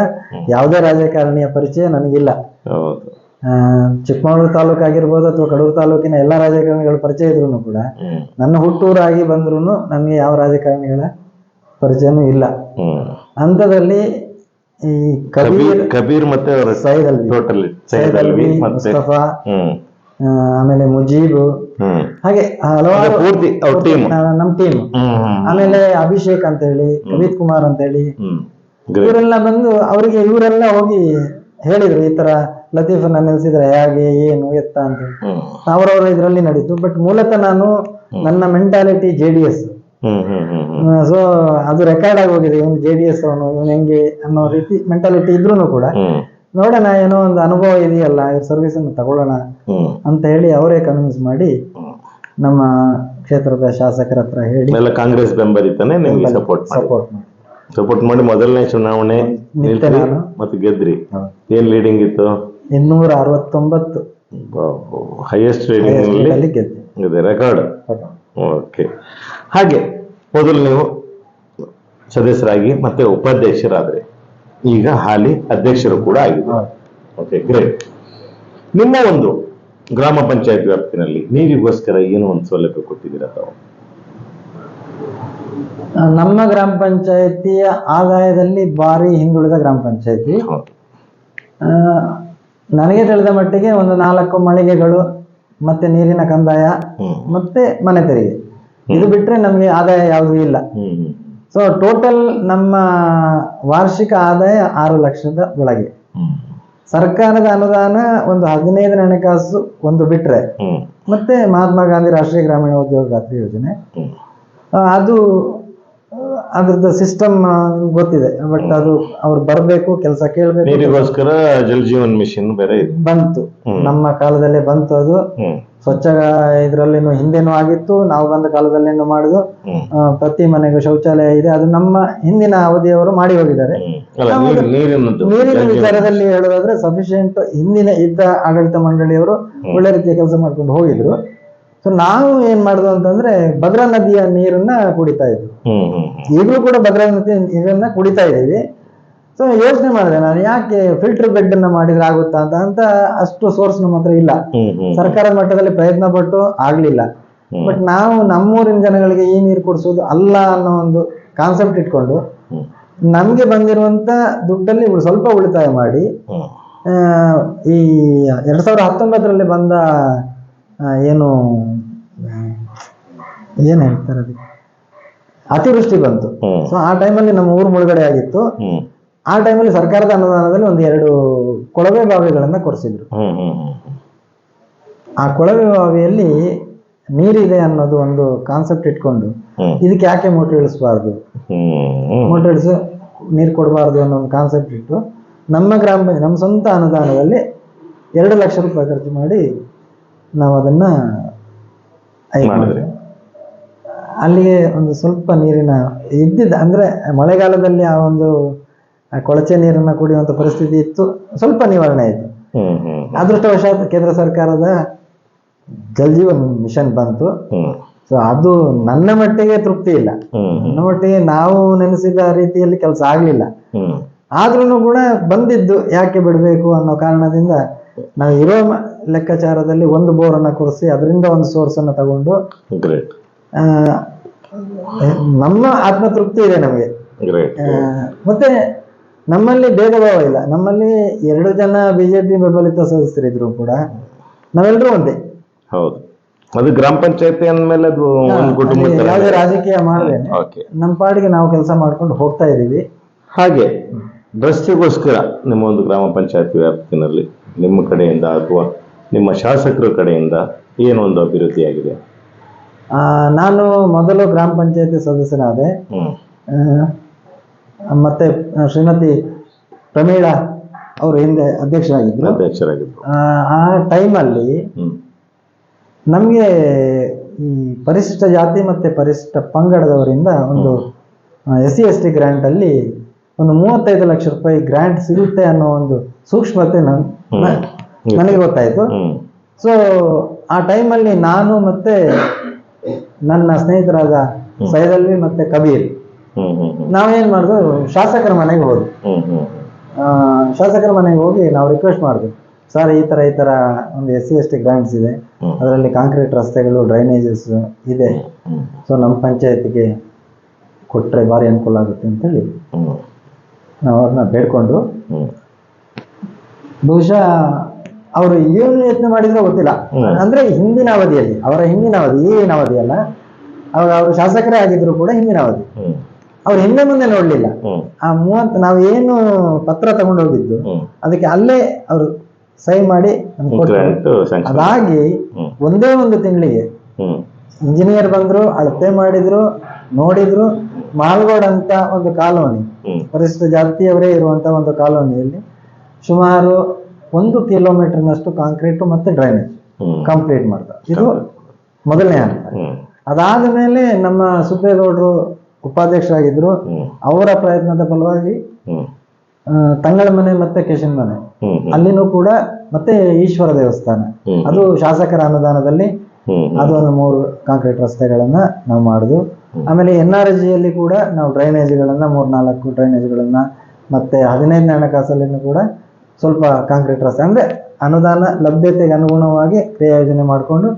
ಯಾವುದೇ ರಾಜಕಾರಣಿಯ ಪರಿಚಯ ನನಗಿಲ್ಲ. ಹೌದು. ಆ, ಚಿಕ್ಕಮಗಳೂರು ತಾಲೂಕು ಆಗಿರ್ಬೋದು ಅಥವಾ ಕಡೂರು ತಾಲೂಕಿನ ಎಲ್ಲ ರಾಜಕಾರಣಿಗಳ ಪರಿಚಯ ಇದ್ರು ಕೂಡ ನನ್ನ ಹುಟ್ಟೂರಾಗಿ ಬಂದ್ರು ನನಗೆ ಯಾವ ರಾಜಕಾರಣಿಗಳ ಪರಿಚಯನೂ ಇಲ್ಲ. ಅಂಥದ್ರಲ್ಲಿ ಈ ಕಬೀರ್ ಕಬೀರ್ ಮತ್ತೆ ಸೈದ್ ಅಲ್ವಿ ಸೈದ್ ಅಲ್ವಿ ಮುಸ್ತಫಾ ಆಮೇಲೆ ಮುಜೀಬ್ ಹಾಗೆ ಹಲವಾರು ಪೂರ್ತಿ ಅವ್ರ ಟೀಮ್ ಆಮೇಲೆ ಅಭಿಷೇಕ್ ಅಂತ ಹೇಳಿ ಕವಿತ್ ಕುಮಾರ್ ಅಂತ ಹೇಳಿ ಇವರೆಲ್ಲ ಬಂದು ಅವರಿಗೆ ಇವರೆಲ್ಲ ಹೋಗಿ ಹೇಳಿದ್ರು ಈ ತರ ಲತೀಫ್ ನನ್ನ ನೆನೆಸಿದ್ರೆ ಹೇಗೆ ಏನು ಎತ್ತ ಅಂತ ಹೇಳಿ. ಅವರವರ ಇದರಲ್ಲಿ ನಡೀತು. ಬಟ್ ಮೂಲತಃ ನಾನು ನನ್ನ mentality J D S so ಅದು ರೆಕಾರ್ಡ್ ಆಗಿ ಹೋಗಿದೆ ಇವನು ಜೆ ಡಿ ಎಸ್ ಅವನು ಇವನು ಹೆಂಗೆ ಅನ್ನೋ ರೀತಿ ಮೆಂಟಾಲಿಟಿ ಇದ್ರೂ ಕೂಡ. ನೋಡೋಣ ಏನೋ ಒಂದು ಅನುಭವ ಇದೆಯಲ್ಲ ಇವ್ರ ಸರ್ವಿಸ್ ಅನ್ನು ತಗೊಳ್ಳೋಣ ಅಂತ ಹೇಳಿ ಅವರೇ ಕನ್ವಿನ್ಸ್ ಮಾಡಿ ನಮ್ಮ ಕ್ಷೇತ್ರದ ಶಾಸಕರ ಹತ್ರ ಹೇಳಿ ಎಲ್ಲ ಕಾಂಗ್ರೆಸ್ ಬೆಂಬಲಿತಾನೆ ನಿಮ್ಗೆ ಸಪೋರ್ಟ್ ಮಾಡಿ. ಸಪೋರ್ಟ್ ಮಾಡಿ. ಸಪೋರ್ಟ್ ಮಾಡಿ ಮೊದಲನೇ ಚುನಾವಣೆ ನಿಂತೆ ನಾನು. ಮತ್ತೆ ಗೆದ್ರಿ. ಏನ್ ಲೀಡಿಂಗ್ ಇತ್ತು? ಇನ್ನೂರ ಅರವತ್ತೊಂಬತ್ತು ಹೈಯೆಸ್ಟ್ ರೇಟಿಂಗ್ ಇದೆ ರೆಕಾರ್ಡ್ ಓಕೆ ಹಾಗೆ ಮೊದಲು ನೀವು ಸದಸ್ಯರಾಗಿ ಮತ್ತೆ ಉಪಾಧ್ಯಕ್ಷರಾದ್ರಿ. ಈಗ ಹಾಲಿ ಅಧ್ಯಕ್ಷರು ಕೂಡ ಆಗಿದೆ ಓಕೆ ಗ್ರೇಟ್ ನಿಮ್ಮ ಒಂದು ಗ್ರಾಮ ಪಂಚಾಯತ್ ವ್ಯಾಪ್ತಿನಲ್ಲಿ ನೀರಿಗೋಸ್ಕರ ಏನು ಒಂದು ಸೌಲಭ್ಯ ಕೊಟ್ಟಿದ್ದೀರಾ ತಾವು? ನಮ್ಮ ಗ್ರಾಮ ಪಂಚಾಯತಿಯ ಆದಾಯದಲ್ಲಿ ಭಾರಿ ಹಿಂದುಳಿದ ಗ್ರಾಮ ಪಂಚಾಯತಿ. ನನಗೆ ತಿಳಿದ ಮಟ್ಟಿಗೆ ಒಂದು ನಾಲ್ಕು ಮಳಿಗೆಗಳು ಮತ್ತೆ ನೀರಿನ ಕಂದಾಯ ಮತ್ತೆ ಮನೆ ತೆರಿಗೆ. ಇದು ಬಿಟ್ರೆ ನಮಗೆ ಆದಾಯ ಯಾವುದೂ ಇಲ್ಲ. ಸೊ ಟೋಟಲ್ ನಮ್ಮ ವಾರ್ಷಿಕ ಆದಾಯ ಆರು ಲಕ್ಷದ ಒಳಗೆ. ಸರ್ಕಾರದ ಅನುದಾನ ಒಂದು ಹದಿನೈದು ಹಣಕಾಸು ಒಂದು ಬಿಟ್ರೆ ಮತ್ತೆ ಮಹಾತ್ಮ ಗಾಂಧಿ ರಾಷ್ಟ್ರೀಯ ಗ್ರಾಮೀಣ ಉದ್ಯೋಗ ಖಾತ್ರಿ ಯೋಜನೆ. ಅದು ಅದ್ರದ್ದು ಸಿಸ್ಟಮ್ ಗೊತ್ತಿದೆ. ಬಟ್ ಅದು ಅವ್ರು ಬರಬೇಕು ಕೆಲಸ ಕೇಳಬೇಕು. ಜಲ್ ಜೀವನ್ ಮಿಷನ್ ಬೇರೆ ಬಂತು. ನಮ್ಮ ಕಾಲದಲ್ಲೇ ಬಂತು ಅದು. ಸ್ವಚ್ಛ ಇದರಲ್ಲಿನೂ ಹಿಂದೆನೂ ಆಗಿತ್ತು ನಾವು ಬಂದ ಕಾಲದಲ್ಲಿ ಮಾಡುದು ಪ್ರತಿ ಮನೆಗೂ ಶೌಚಾಲಯ ಇದೆ ಅದು ನಮ್ಮ ಹಿಂದಿನ ಅವಧಿಯವರು ಮಾಡಿ ಹೋಗಿದ್ದಾರೆ. ನೀರಿನ ವಿಚಾರದಲ್ಲಿ ಹೇಳೋದಾದ್ರೆ ಸಫಿಶಿಯಂಟ್ ಹಿಂದಿನ ಇದ್ದ ಆಡಳಿತ ಮಂಡಳಿಯವರು ಒಳ್ಳೆ ರೀತಿಯ ಕೆಲಸ ಮಾಡ್ಕೊಂಡು ಹೋಗಿದ್ರು. ಸೊ ನಾವು ಏನ್ ಮಾಡುದು ಅಂತಂದ್ರೆ ಭದ್ರಾ ನದಿಯ ನೀರನ್ನ ಕುಡಿತಾ ಇದ್ವಿ. ಈಗಲೂ ಕೂಡ ಭದ್ರಾ ನದಿಯ ನೀರನ್ನ ಕುಡಿತಾ ಇದ್ದೀವಿ. ಸೊ ಯೋಚನೆ ಮಾಡಿದೆ ನಾನು ಯಾಕೆ ಫಿಲ್ಟರ್ ಬೆಡ್ ಅನ್ನ ಮಾಡಿದ್ರೆ ಆಗುತ್ತಾ ಅಂತ ಅಂತ ಅಷ್ಟು ಸೋರ್ಸ್ ನಮ್ಮ ಹತ್ರ ಇಲ್ಲ. ಸರ್ಕಾರದ ಮಟ್ಟದಲ್ಲಿ ಪ್ರಯತ್ನ ಪಟ್ಟು ಆಗ್ಲಿಲ್ಲ. ಬಟ್ ನಾವು ನಮ್ಮೂರಿನ ಜನಗಳಿಗೆ ಈ ನೀರು ಕೊಡಿಸೋದು ಅಲ್ಲ ಅನ್ನೋ ಒಂದು ಕಾನ್ಸೆಪ್ಟ್ ಇಟ್ಕೊಂಡು ನಮ್ಗೆ ಬಂದಿರುವಂತ ದುಡ್ಡಲ್ಲಿ ಸ್ವಲ್ಪ ಉಳಿತಾಯ ಮಾಡಿ ಈ ಎರಡ್ ಸಾವಿರದ ಹತ್ತೊಂಬತ್ತರಲ್ಲಿ ಬಂದ ಏನು ಏನ್ ಹೇಳ್ತಾರೆ ಅದಕ್ಕೆ? ಅತಿವೃಷ್ಟಿ ಬಂತು. ಸೊ ಆ ಟೈಮಲ್ಲಿ ನಮ್ಮ ಊರು ಮುಳುಗಡೆ ಆಗಿತ್ತು. ಆ ಟೈಮಲ್ಲಿ ಸರ್ಕಾರದ ಅನುದಾನದಲ್ಲಿ ಒಂದು ಎರಡು ಕೊಳವೆ ಬಾವಿಗಳನ್ನ ಕೊರೆಸಿದ್ರು. ಆ ಕೊಳವೆ ಬಾವಿಯಲ್ಲಿ ನೀರಿದೆ ಅನ್ನೋದು ಒಂದು ಕಾನ್ಸೆಪ್ಟ್ ಇಟ್ಕೊಂಡು ಇದಕ್ಕೆ ಯಾಕೆ ಮೋಟರ್ ಇಳಿಸಬಾರ್ದು? ಮೋಟ್ರ್ ಇಳಿಸಿ ನೀರು ಕೊಡಬಾರ್ದು ಅನ್ನೋ ಒಂದು ಕಾನ್ಸೆಪ್ಟ್ ಇಟ್ಟು ನಮ್ಮ ಗ್ರಾಮ ಪಂಚಾಯತ್ ನಮ್ಮ ಸ್ವಂತ ಅನುದಾನದಲ್ಲಿ ಎರಡು ಲಕ್ಷ ರೂಪಾಯಿ ಖರ್ಚು ಮಾಡಿ ನಾವು ಅದನ್ನ. ಅಲ್ಲಿಗೆ ಒಂದು ಸ್ವಲ್ಪ ನೀರಿನ ಇದ್ದಿದ್ದ ಅಂದ್ರೆ ಮಳೆಗಾಲದಲ್ಲಿ ಆ ಒಂದು ಕೊಳಚೆ ನೀರನ್ನ ಕುಡಿಯುವಂತ ಪರಿಸ್ಥಿತಿ ಇತ್ತು. ಸ್ವಲ್ಪ ನಿವಾರಣೆ ಆಯ್ತು. ಅದೃಷ್ಟವಶಾತ್ ಕೇಂದ್ರ ಸರ್ಕಾರದ ಜಲ್ ಜೀವನ್ ಮಿಷನ್ ಬಂತು. ಸೊ ಅದು ನನ್ನ ಮಟ್ಟಿಗೆ ತೃಪ್ತಿ ಇಲ್ಲ. ನನ್ನ ಮಟ್ಟಿಗೆ ನಾವು ನೆನೆಸಿದ ರೀತಿಯಲ್ಲಿ ಕೆಲಸ ಆಗ್ಲಿಲ್ಲ. ಆದ್ರೂ ಕೂಡ ಬಂದಿದ್ದು ಯಾಕೆ ಬಿಡಬೇಕು ಅನ್ನೋ ಕಾರಣದಿಂದ ನಾವು ಇರೋ ಲೆಕ್ಕಾಚಾರದಲ್ಲಿ ಒಂದು ಬೋರ್ ಅನ್ನ ಕೂರಿಸಿ ಅದರಿಂದ ಒಂದು ಸೋರ್ಸ್ ಅನ್ನ ತಗೊಂಡು ನಮ್ಮ ಆತ್ಮತೃಪ್ತಿ ಇದೆ ನಮಗೆ. ಮತ್ತೆ ನಮ್ಮಲ್ಲಿ ಭೇದ ಭಾವ ಇಲ್ಲ. ನಮ್ಮಲ್ಲಿ ಎರಡು ಜನ ಬಿಜೆಪಿ ಬೆಂಬಲಿತ ಸದಸ್ಯರಿದ್ರು ಕೂಡ ನಾವೆಲ್ಲರೂ ಒಂದೇ. ಹೌದು. ಅದು ಗ್ರಾಮ ಪಂಚಾಯತಿ ಅಂದ್ಮೇಲೆ ಅದು ಒಂದು ಕುಟುಂಬ ಅಲ್ಲಿ ಯಾವುದೇ ರಾಜಕೀಯ ಮಾಡಿದೆ ಓಕೆ. ನಮ್ಮ ಪಾಡಿಗೆ ನಾವು ಕೆಲಸ ಮಾಡ್ಕೊಂಡು ಹೋಗ್ತಾ ಇದ್ದೀವಿ. ಹಾಗೆ ದೃಷ್ಟಿಗೋಸ್ಕರ ನಿಮ್ಮ ಒಂದು ಗ್ರಾಮ ಪಂಚಾಯತಿ ವ್ಯಾಪ್ತಿನಲ್ಲಿ ನಿಮ್ಮ ಕಡೆಯಿಂದ ಅಥವಾ ನಿಮ್ಮ ಶಾಸಕರ ಕಡೆಯಿಂದ ಏನೊಂದು ಅಭಿವೃದ್ಧಿ ಆಗಿದೆ ಆ, ನಾನು ಮೊದಲು ಗ್ರಾಮ ಪಂಚಾಯತಿ ಸದಸ್ಯನಾದೆ. ಹ್ಮ್. ಆ, ಮತ್ತೆ ಶ್ರೀಮತಿ ಪ್ರಮೀಳಾ ಅವರು ಹಿಂದೆ ಅಧ್ಯಕ್ಷರಾಗಿದ್ರು. ಅಧ್ಯಕ್ಷರಾಗಿದ್ದು ಆ, ಟೈಮಲ್ಲಿ ನಮಗೆ ಈ ಪರಿಶಿಷ್ಟ ಜಾತಿ ಮತ್ತೆ ಪರಿಶಿಷ್ಟ ಪಂಗಡದವರಿಂದ ಒಂದು S C S T grant ಅಲ್ಲಿ ಒಂದು ಮೂವತ್ತೈದು ಲಕ್ಷ ರೂಪಾಯಿ ಗ್ರ್ಯಾಂಟ್ ಸಿಗುತ್ತೆ ಅನ್ನೋ ಒಂದು ಸೂಕ್ಷ್ಮತೆ ನನ್- ನನಗೆ ಗೊತ್ತಾಯ್ತು. ಸೊ ಆ ಟೈಮಲ್ಲಿ ನಾನು ಮತ್ತೆ ನನ್ನ ಸ್ನೇಹಿತರಾದ ಸೈದಲ್ವಿ ಮತ್ತೆ ಕಬೀರ್ ನಾವೇನ್ ಮಾಡಿದ್ವು ಶಾಸಕರ ಮನೆಗೆ ಹೋದ್ವಿ. ಶಾಸಕರ ಮನೆಗೆ ಹೋಗಿ ನಾವು ರಿಕ್ವೆಸ್ಟ್ ಮಾಡಿದ್ವಿ. ಸರ್ ಈ ತರ ಈ ತರ ಒಂದು S C S T grants ಇದೆ. ಅದರಲ್ಲಿ ಕಾಂಕ್ರೀಟ್ ರಸ್ತೆಗಳು ಡ್ರೈನೇಜಸ್ ಇದೆ. ಸೊ ನಮ್ಮ ಪಂಚಾಯತಿಗೆ ಕೊಟ್ಟರೆ ಭಾರಿ ಅನುಕೂಲ ಆಗುತ್ತೆ ಅಂತ ಹೇಳಿ. ನಾವು ಅವ್ರನ್ನ ಬೇಡ್ಕೊಂಡು ಬಹುಶಃ ಅವರು ಏನು ಯತ್ನ ಮಾಡಿದ್ರೆ ಗೊತ್ತಿಲ್ಲ. ಅಂದ್ರೆ ಹಿಂದಿನ ಅವಧಿಯಲ್ಲಿ ಅವರ ಹಿಂದಿನ ಅವಧಿ ಈಗಿನ ಅವಧಿ ಅಲ್ಲ ಅವಾಗ ಅವರು ಶಾಸಕರೇ ಆಗಿದ್ರು ಕೂಡ ಹಿಂದಿನ ಅವಧಿ. ಅವ್ರು ಹಿಂದೆ ಮುಂದೆ ನೋಡ್ಲಿಲ್ಲ. ಆ ಮೂವತ್ತು ನಾವು ಏನು ಪತ್ರ ತಗೊಂಡು ಹೋಗಿದ್ದು ಅದಕ್ಕೆ ಅಲ್ಲೇ ಅವರು ಸಹಿ ಮಾಡಿ. ಅದಾಗಿ ಒಂದೇ ಒಂದು ತಿಂಗಳಿಗೆ ಇಂಜಿನಿಯರ್ ಬಂದ್ರು ಅಳತೆ ಮಾಡಿದ್ರು ನೋಡಿದ್ರು. ಮಾಲ್ಗೋಡ್ ಅಂತ ಒಂದು ಕಾಲೋನಿ ಪರಿಶಿಷ್ಟ ಜಾತಿಯವರೇ ಇರುವಂತ ಒಂದು ಕಾಲೋನಿಯಲ್ಲಿ ಸುಮಾರು ಒಂದು ಕಿಲೋಮೀಟರ್ನಷ್ಟು ಕಾಂಕ್ರೀಟು ಮತ್ತೆ ಡ್ರೈನೇಜ್ ಕಂಪ್ಲೀಟ್ ಮಾಡ್ತಾರೆ. ಇದು ಮೊದಲನೇ ಹಂತ. ಅದಾದ ಮೇಲೆ ನಮ್ಮ ಸುಪ್ಪೇಗೌಡರು ಉಪಾಧ್ಯಕ್ಷರಾಗಿದ್ರು ಅವರ ಪ್ರಯತ್ನದ ಫಲವಾಗಿ ತಂಗಳ ಮನೆ ಮತ್ತೆ ಕೇಶನ್ ಮನೆ. ಅಲ್ಲಿನೂ ಕೂಡ ಮತ್ತೆ ಈಶ್ವರ ದೇವಸ್ಥಾನ. ಅದು ಶಾಸಕರ ಅನುದಾನದಲ್ಲಿ ಅದು ಒಂದು ಮೂರು ಕಾಂಕ್ರೀಟ್ ರಸ್ತೆಗಳನ್ನ ನಾವು ಮಾಡುದು. ಆಮೇಲೆ ಎನ್ ಆರ್ ಜಿಯಲ್ಲಿ ಕೂಡ ನಾವು ಡ್ರೈನೇಜ್ಗಳನ್ನ ಮೂರ್ ನಾಲ್ಕು ಡ್ರೈನೇಜ್ಗಳನ್ನ ಮತ್ತೆ ಹದಿನೈದನೇ ಹಣಕಾಸಲ್ಲಿನೂ ಕೂಡ ಸ್ವಲ್ಪ ಕಾಂಕ್ರೀಟ್ ರಸ್ತೆ ಅಂದ್ರೆ ಅನುದಾನ ಲಭ್ಯತೆಗೆ ಅನುಗುಣವಾಗಿ ಕ್ರಿಯಾ ಯೋಜನೆ ಮಾಡಿಕೊಂಡು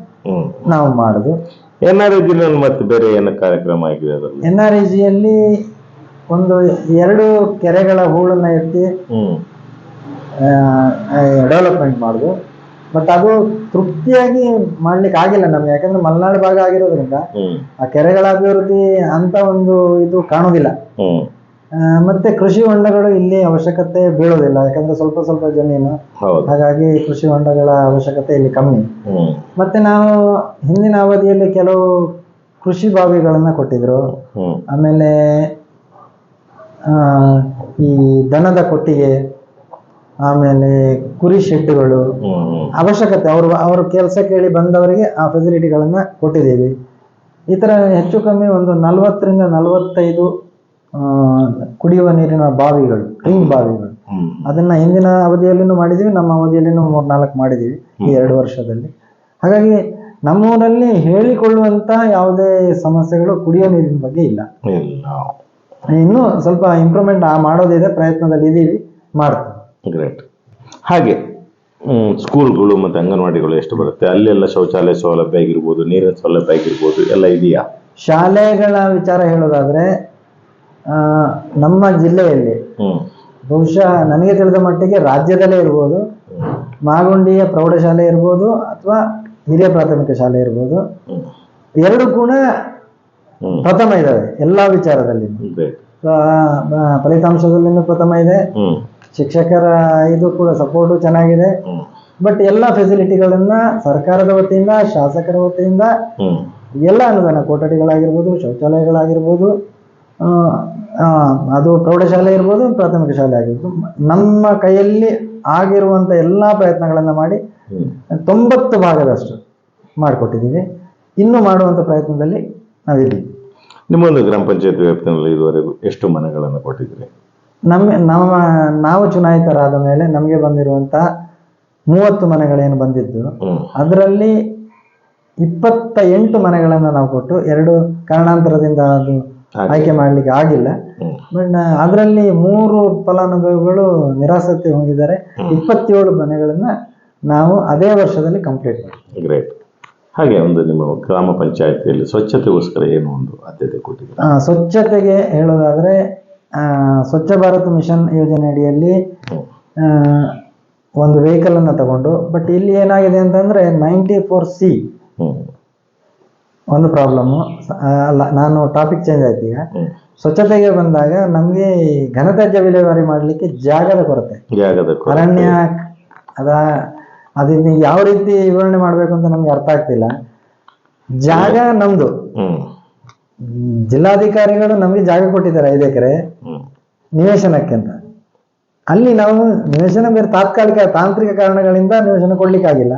ನಾವು ಮಾಡುದು. ಎನ್ ಆರ್ ಜಿಲ್ಲೆಯಲ್ಲಿ ಮತ್ತೆ ಬೇರೆ ಏನು ಕಾರ್ಯಕ್ರಮ ಆಗಿದೆ ಅದು ಎನ್ ಆರ್ ಜಿಯಲ್ಲಿ ಒಂದು ಎರಡು ಕೆರೆಗಳ ಹೂಳನ್ನ ಎತ್ತಿ ಡೆವಲಪ್ಮೆಂಟ್ ಮಾಡುದು. ಬಟ್ ಅದು ತೃಪ್ತಿಯಾಗಿ ಮಾಡ್ಲಿಕ್ಕೆ ಆಗಿಲ್ಲ ನಮ್ಗೆ ಯಾಕಂದ್ರೆ ಮಲೆನಾಡು ಭಾಗ ಆಗಿರೋದ್ರಿಂದ ಆ ಕೆರೆಗಳ ಅಭಿವೃದ್ಧಿ ಅಂತ ಒಂದು ಇದು ಕಾಣುದಿಲ್ಲ. ಮತ್ತೆ ಕೃಷಿ ಹೊಂಡಗಳು ಇಲ್ಲಿ ಅವಶ್ಯಕತೆ ಬೀಳೋದಿಲ್ಲ ಯಾಕಂದ್ರೆ ಸ್ವಲ್ಪ ಸ್ವಲ್ಪ ಜಮೀನು. ಹೌದು. ಹಾಗಾಗಿ ಕೃಷಿ ಹೊಂಡಗಳ ಅವಶ್ಯಕತೆ ಇಲ್ಲಿ ಕಮ್ಮಿ. ಹ್ಮ್. ಮತ್ತೆ ನಾವು ಹಿಂದಿನ ಅವಧಿಯಲ್ಲಿ ಕೆಲವು ಕೃಷಿ ಬಾವಿಗಳನ್ನ ಕೊಟ್ಟಿದ್ರು. ಹ್ಮ್. ಆಮೇಲೆ ಆ, ಈ ದನದ ಕೊಟ್ಟಿಗೆ ಆಮೇಲೆ ಕುರಿ ಶೆಡ್ಡುಗಳು. ಹ್ಮ್ ಅವಶ್ಯಕತೆ ಅವರು ಅವ್ರ ಕೆಲಸ ಕೇಳಿ ಬಂದವರಿಗೆ ಆ ಫೆಸಿಲಿಟಿಗಳನ್ನ ಕೊಟ್ಟಿದ್ದೀವಿ. ಈ ತರ ಹೆಚ್ಚು ಕಮ್ಮಿ ಒಂದು ನಲವತ್ತರಿಂದ ನಲವತ್ತೈದು ಕುಡಿಯುವ ನೀರಿನ ಬಾವಿಗಳು ಕ್ಲೀನ್ ಬಾವಿಗಳು. ಅದನ್ನ ಹಿಂದಿನ ಅವಧಿಯಲ್ಲಿನೂ ಮಾಡಿದೀವಿ ನಮ್ಮ ಅವಧಿಯಲ್ಲಿನೂ ಮೂರ್ ನಾಲ್ಕು ಮಾಡಿದೀವಿ ಈ ಎರಡು ವರ್ಷದಲ್ಲಿ. ಹಾಗಾಗಿ ನಮ್ಮೂರಲ್ಲಿ ಹೇಳಿಕೊಳ್ಳುವಂತ ಯಾವುದೇ ಸಮಸ್ಯೆಗಳು ಕುಡಿಯುವ ನೀರಿನ ಬಗ್ಗೆ ಇಲ್ಲ. ಇನ್ನು ಸ್ವಲ್ಪ ಇಂಪ್ರೂವ್ಮೆಂಟ್ ಮಾಡೋದಿದೆ ಪ್ರಯತ್ನದಲ್ಲಿ ಇದೀವಿ ಮಾಡ್ತೀವಿ. ಗ್ರೇಟ್ ಹಾಗೆ ಸ್ಕೂಲ್ಗಳು ಮತ್ತೆ ಅಂಗನವಾಡಿಗಳು ಎಷ್ಟು ಬರುತ್ತೆ? ಅಲ್ಲೆಲ್ಲ ಶೌಚಾಲಯ ಸೌಲಭ್ಯ ಆಗಿರ್ಬೋದು ನೀರಿನ ಸೌಲಭ್ಯ ಆಗಿರ್ಬೋದು ಎಲ್ಲ ಇದೆಯಾ? ಶಾಲೆಗಳ ವಿಚಾರ ಹೇಳೋದಾದ್ರೆ ನಮ್ಮ ಜಿಲ್ಲೆಯಲ್ಲಿ ಬಹುಶಃ ನನಗೆ ತಿಳಿದ ಮಟ್ಟಿಗೆ ರಾಜ್ಯದಲ್ಲೇ ಇರ್ಬೋದು ಮಾಗುಂಡಿಯ ಪ್ರೌಢಶಾಲೆ ಇರ್ಬೋದು ಅಥವಾ ಹಿರಿಯ ಪ್ರಾಥಮಿಕ ಶಾಲೆ ಇರ್ಬೋದು. ಎರಡು ಕೂಡ ಪ್ರಥಮ ಇದ್ದಾವೆ ಎಲ್ಲಾ ವಿಚಾರದಲ್ಲಿ ಫಲಿತಾಂಶದಲ್ಲಿ ಫಲಿತಾಂಶದಲ್ಲಿನೂ ಪ್ರಥಮ ಇದೆ. ಶಿಕ್ಷಕರ ಇದು ಕೂಡ ಸಪೋರ್ಟು ಚೆನ್ನಾಗಿದೆ. ಬಟ್ ಎಲ್ಲ ಫೆಸಿಲಿಟಿಗಳನ್ನ ಸರ್ಕಾರದ ವತಿಯಿಂದ ಶಾಸಕರ ವತಿಯಿಂದ ಎಲ್ಲ ಅನುದಾನ ಕೊಠಡಿಗಳಾಗಿರ್ಬೋದು ಶೌಚಾಲಯಗಳಾಗಿರ್ಬೋದು ಅದು ಪ್ರೌಢಶಾಲೆ ಇರ್ಬೋದು ಪ್ರಾಥಮಿಕ ಶಾಲೆ ಆಗಿರ್ಬೋದು. ನಮ್ಮ ಕೈಯಲ್ಲಿ ಆಗಿರುವಂಥ ಎಲ್ಲ ಪ್ರಯತ್ನಗಳನ್ನು ಮಾಡಿ ತೊಂಬತ್ತು ಭಾಗದಷ್ಟು ಮಾಡಿಕೊಟ್ಟಿದ್ದೀವಿ. ಇನ್ನು ಮಾಡುವಂಥ ಪ್ರಯತ್ನದಲ್ಲಿ ನಾವಿದ್ದೀವಿ. ನಿಮ್ಮೊಂದು ಗ್ರಾಮ ಪಂಚಾಯತ್ ವ್ಯಾಪ್ತಿನಲ್ಲಿ ಇದುವರೆಗೂ ಎಷ್ಟು ಮನೆಗಳನ್ನು ಕೊಟ್ಟಿದ್ರಿ ನಮ್ಮ ನಮ್ಮ ನಾವು ಚುನಾಯಿತರಾದ ಮೇಲೆ ನಮಗೆ ಬಂದಿರುವಂಥ ಮೂವತ್ತು ಮನೆಗಳೇನು ಬಂದಿದ್ದು ಅದರಲ್ಲಿ ಇಪ್ಪತ್ತ ಎಂಟು ಮನೆಗಳನ್ನು ನಾವು ಕೊಟ್ಟು ಎರಡು ಕಾರಣಾಂತರದಿಂದ ಅದು. ಆಯ್ಕೆ ಮಾಡ್ಲಿಕ್ಕೆ ಆಗಿಲ್ಲ. ಬಟ್ ಅದರಲ್ಲಿ ಮೂರು ಫಲಾನುಭವಿಗಳು ನಿರಾಸಕ್ತಿ ಹೊಂದಿದ್ದಾರೆ. ಇಪ್ಪತ್ತೇಳು ಮನೆಗಳನ್ನ ನಾವು ಅದೇ ವರ್ಷದಲ್ಲಿ ಕಂಪ್ಲೀಟ್ ಮಾಡ್ತೀವಿ. ಗ್ರೇಟ್ ಹಾಗೆ ಒಂದು ನಿಮ್ಮ ಗ್ರಾಮ ಪಂಚಾಯತಿಯಲ್ಲಿ ಸ್ವಚ್ಛತೆಗೋಸ್ಕರ ಏನು ಒಂದು ಆದ್ಯತೆ ಕೊಟ್ಟಿದ್ದೀರಾ? ಸ್ವಚ್ಛತೆಗೆ ಹೇಳೋದಾದ್ರೆ ಆ, ಸ್ವಚ್ಛ ಭಾರತ್ ಮಿಷನ್ ಯೋಜನೆ ಅಡಿಯಲ್ಲಿ ಆ, ಒಂದು ವೆಹಿಕಲ್ ಅನ್ನ ತಗೊಂಡು ಬಟ್ ಇಲ್ಲಿ ಏನಾಗಿದೆ ಅಂತಂದ್ರೆ ನೈಂಟಿ ಫೋರ್ ಸಿ ಒಂದು ಪ್ರಾಬ್ಲಮ್ಮು ಅಲ್ಲ ನಾನು ಟಾಪಿಕ್ ಚೇಂಜ್ ಆಯ್ತು ಈಗ. ಹ್ಮ್. ಸ್ವಚ್ಛತೆಗೆ ಬಂದಾಗ ನಮಗೆ ಘನತ್ಯಾಜ್ಯ ವಿಲೇವಾರಿ ಮಾಡಲಿಕ್ಕೆ ಜಾಗದ ಕೊರತೆ. ಜಾಗದ. ಅರಣ್ಯ ಅದ ಅದನ್ನ ಯಾವ ರೀತಿ ವಿವರಣೆ ಮಾಡಬೇಕು ಅಂತ ನಮ್ಗೆ ಅರ್ಥ ಆಗ್ತಿಲ್ಲ. ಜಾಗ ನಮ್ದು. ಜಿಲ್ಲಾಧಿಕಾರಿಗಳು ನಮಗೆ ಜಾಗ ಕೊಟ್ಟಿದ್ದಾರೆ ಐದು ಎಕರೆ ನಿವೇಶನಕ್ಕೆ ಅಂತ. ಅಲ್ಲಿ ನಾವು ನಿವೇಶನ ಬೇರೆ ತಾತ್ಕಾಲಿಕ ತಾಂತ್ರಿಕ ಕಾರಣಗಳಿಂದ ನಿವೇಶನ ಕೊಡ್ಲಿಕ್ಕಾಗಿಲ್ಲ.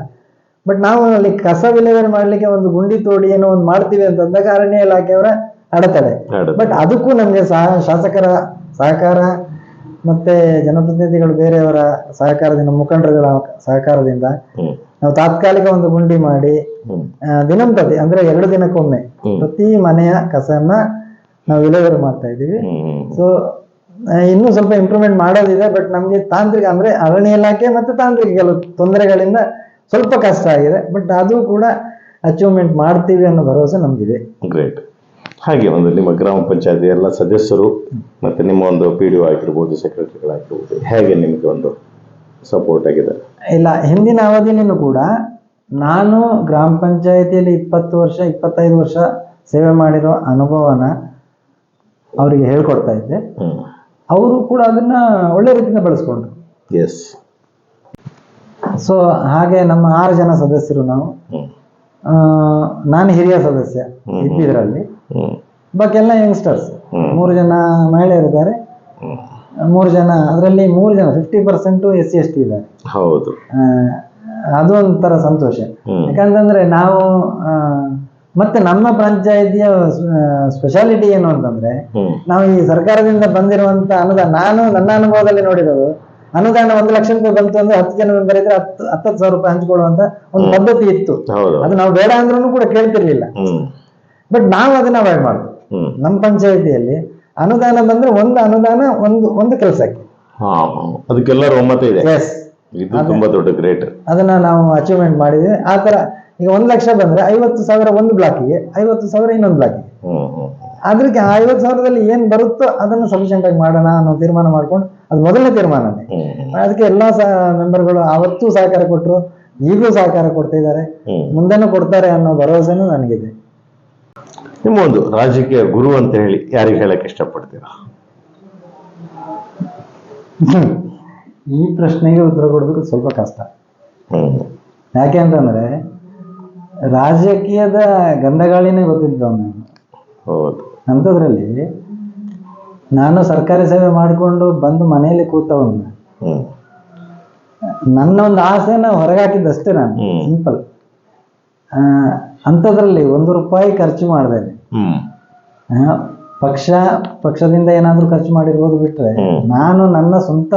ಬಟ್ ನಾವು ಅಲ್ಲಿ ಕಸ ವಿಲೇವಾರಿ ಮಾಡ್ಲಿಕ್ಕೆ ಒಂದು ಗುಂಡಿ ತೋಡಿ ಏನೋ ಒಂದು ಮಾಡ್ತೀವಿ ಅಂತಂದಾಗ ಅರಣ್ಯ ಇಲಾಖೆಯವರ ಅಡೆತಡೆ. ಬಟ್ ಅದಕ್ಕೂ ನಮಗೆ ಶಾಸಕರ ಸಹಕಾರ ಮತ್ತೆ ಜನಪ್ರತಿನಿಧಿಗಳು ಬೇರೆಯವರ ಸಹಕಾರದಿಂದ ಮುಖಂಡರುಗಳ ಸಹಕಾರದಿಂದ ನಾವು ತಾತ್ಕಾಲಿಕ ಒಂದು ಗುಂಡಿ ಮಾಡಿ ದಿನಂಪ್ರತಿ ಅಂದ್ರೆ ಎರಡು ದಿನಕ್ಕೊಮ್ಮೆ. ಪ್ರತಿ ಮನೆಯ ಕಸನ್ನ ನಾವು ವಿಲೇವಾರಿ ಮಾಡ್ತಾ ಇದ್ದೀವಿ. ಸೊ ಇನ್ನೂ ಸ್ವಲ್ಪ ಇಂಪ್ರೂವ್ಮೆಂಟ್ ಮಾಡೋದಿದೆ ಬಟ್ ನಮ್ಗೆ ತಾಂತ್ರಿಕ ಅಂದ್ರೆ ಅರಣ್ಯ ಇಲಾಖೆ ಮತ್ತೆ ತಾಂತ್ರಿಕ ಕೆಲವು ತೊಂದರೆಗಳಿಂದ ಸ್ವಲ್ಪ ಕಷ್ಟ ಆಗಿದೆ ಬಟ್ ಅದು ಕೂಡ ಅಚೀವ್ಮೆಂಟ್ ಮಾಡ್ತೀವಿ ಅನ್ನೋ ಭರವಸೆ ನಮಗಿದೆ. ಗ್ರೇಟ್ ಹಾಗೆ ಒಂದು ನಿಮ್ಮ ಗ್ರಾಮ ಪಂಚಾಯತಿ ಎಲ್ಲ ಸದಸ್ಯರು ಮತ್ತೆ ನಿಮ್ಮ ಒಂದು ಪಿ ಡಿ ಆಗಿರ್ಬೋದು ಸೆಕ್ರೆಟರಿಗಳಾಗಿರ್ಬೋದು ಹೇಗೆ ನಿಮಗೆ ಒಂದು ಸಪೋರ್ಟ್ ಆಗಿದೆ? ಇಲ್ಲ ಹಿಂದಿನ ಅವಧಿನೂ ಕೂಡ ನಾನು ಗ್ರಾಮ ಪಂಚಾಯತಿಯಲ್ಲಿ ಇಪ್ಪತ್ತು ವರ್ಷ ಇಪ್ಪತ್ತೈದು ವರ್ಷ ಸೇವೆ ಮಾಡಿರೋ ಅನುಭವನ ಅವರಿಗೆ ಹೇಳ್ಕೊಡ್ತಾ ಇದ್ದೆ. ಅವರು ಕೂಡ ಅದನ್ನ ಒಳ್ಳೆ ರೀತಿಯಿಂದ ಬಳಸ್ಕೊಂಡ್ರು. ಎಸ್ ಸೊ ಹಾಗೆ ನಮ್ಮ ಆರು ಜನ ಸದಸ್ಯರು ನಾವು. ನಾನು ಹಿರಿಯ ಸದಸ್ಯ. ಇದ್ದಿದ್ರಲ್ಲಿ. ಬಾಕೆಲ್ಲ ಯಂಗ್ಸ್ಟರ್ಸ್ ಮೂರು ಜನ ಮಹಿಳೆಯರಿದ್ದಾರೆ. ಇದ್ದಾರೆ ಮೂರು ಜನ ಅದರಲ್ಲಿ ಮೂರು ಜನ fifty percent S C S T ಇದ್ದಾರೆ. ಹೌದು. ಆ, ಅದು ಒಂಥರ ಸಂತೋಷ ಯಾಕಂತಂದ್ರೆ ನಾವು ಮತ್ತೆ ನಮ್ಮ ಪಂಚಾಯಿತಿಯ ಸ್ಪೆಷಾಲಿಟಿ ಏನು ಅಂತಂದ್ರೆ ನಾವು ಈ ಸರ್ಕಾರದಿಂದ ಬಂದಿರುವಂತ ಅನುದಾನ ನಾನು ನನ್ನ ಅನುಭವದಲ್ಲಿ ನೋಡಿರೋದು ಅನುದಾನ ಒಂದು ಲಕ್ಷ ರೂಪಾಯಿ ಬಂತು ಅಂದ್ರೆ ಹತ್ತು ಜನ ಮೆಂಬರ್ ಇದ್ರೆ ಹತ್ತು ಹತ್ತತ್ತು ಸಾವಿರ ರೂಪಾಯಿ ಹಂಚ್ಕೊಳ್ಳುವಂತ ಒಂದು ಪದ್ಧತಿ ಇತ್ತು. ಅದು ನಾವು ಬೇಡ ಅಂದ್ರೂ ಕೂಡ ಕೇಳ್ತಿರ್ಲಿಲ್ಲ. ಬಟ್ ನಾವು ಅದನ್ನ ಅವಾಯ್ಡ್ ಮಾಡುದು ನಮ್ಮ ಪಂಚಾಯಿತಿಯಲ್ಲಿ ಅನುದಾನ ಬಂದ್ರೆ ಒಂದು ಅನುದಾನ ಒಂದು ಒಂದು ಕೆಲಸಕ್ಕೆ. ಅದಕ್ಕೆಲ್ಲರೂ ಒಮ್ಮತ ಇದೆ. ಎಸ್ ಇದು ತುಂಬಾ ದೊಡ್ಡ ಗ್ರೇಟ್ ಅದನ್ನ ನಾವು ಅಚೀವ್ಮೆಂಟ್ ಮಾಡಿದ್ವಿ. ಆ ತರ ಈಗ ಒಂದ್ ಲಕ್ಷ ಬಂದ್ರೆ ಐವತ್ತು ಸಾವಿರ ಒಂದು ಬ್ಲಾಕಿಗೆ ಐವತ್ತು ಸಾವಿರ ಇನ್ನೊಂದು ಬ್ಲಾಕಿಗೆ ಅದ್ರಿಗೆ ಆ ಐವತ್ತು ಸಾವಿರದಲ್ಲಿ ಏನ್ ಬರುತ್ತೋ ಅದನ್ನ ಸಫಿಷಿಯಂಟ್ ಆಗಿ ಮಾಡೋಣ ಅನ್ನೋ ತೀರ್ಮಾನ ಮಾಡ್ಕೊಂಡು ಅದು ಮೊದಲನೇ ತೀರ್ಮಾನನೇ. ಅದಕ್ಕೆ ಎಲ್ಲಾ ಮೆಂಬರ್ಗಳು ಅವತ್ತು ಸಹಕಾರ ಕೊಟ್ಟರು ಈಗಲೂ ಸಹಕಾರ ಕೊಡ್ತಾ ಇದ್ದಾರೆ. ಮುಂದೆನೂ ಕೊಡ್ತಾರೆ ಅನ್ನೋ ಭರವಸೆನೂ ನನಗಿದೆ. ನಿಮ್ಮ ಒಂದು ರಾಜಕೀಯ ಗುರು ಅಂತ ಹೇಳಿ ಯಾರಿಗೆ ಹೇಳಕ್ ಇಷ್ಟಪಡ್ತೀರಾ? ಈ ಪ್ರಶ್ನೆಗೆ ಉತ್ತರ ಕೊಡೋದಕ್ಕೆ ಸ್ವಲ್ಪ ಕಷ್ಟ. ಯಾಕೆ ಅಂತಂದ್ರೆ ರಾಜಕೀಯದ ಗಂಧಗಾಳಿನೇ ಗೊತ್ತಿದ್ದವ್ ನಾನು. ಹೌದು ಅಂಥದ್ರಲ್ಲಿ ನಾನು ಸರ್ಕಾರಿ ಸೇವೆ ಮಾಡಿಕೊಂಡು ಬಂದು ಮನೆಯಲ್ಲಿ ಕೂತವನ್ನ ನನ್ನ ಒಂದು ಆಸೆನ ಹೊರಗಾಕಿದ್ದಷ್ಟೇ ನಾನು. ಹ್ಮ್. ಸಿಂಪಲ್ ಅಂಥದ್ರಲ್ಲಿ ಒಂದು ರೂಪಾಯಿ ಖರ್ಚು ಮಾಡ್ದೇನೆ ಹ್ಮ್. ಪಕ್ಷ ಪಕ್ಷದಿಂದ ಏನಾದ್ರೂ ಖರ್ಚು ಮಾಡಿರ್ಬೋದು ಬಿಟ್ರೆ ನಾನು ನನ್ನ ಸ್ವಂತ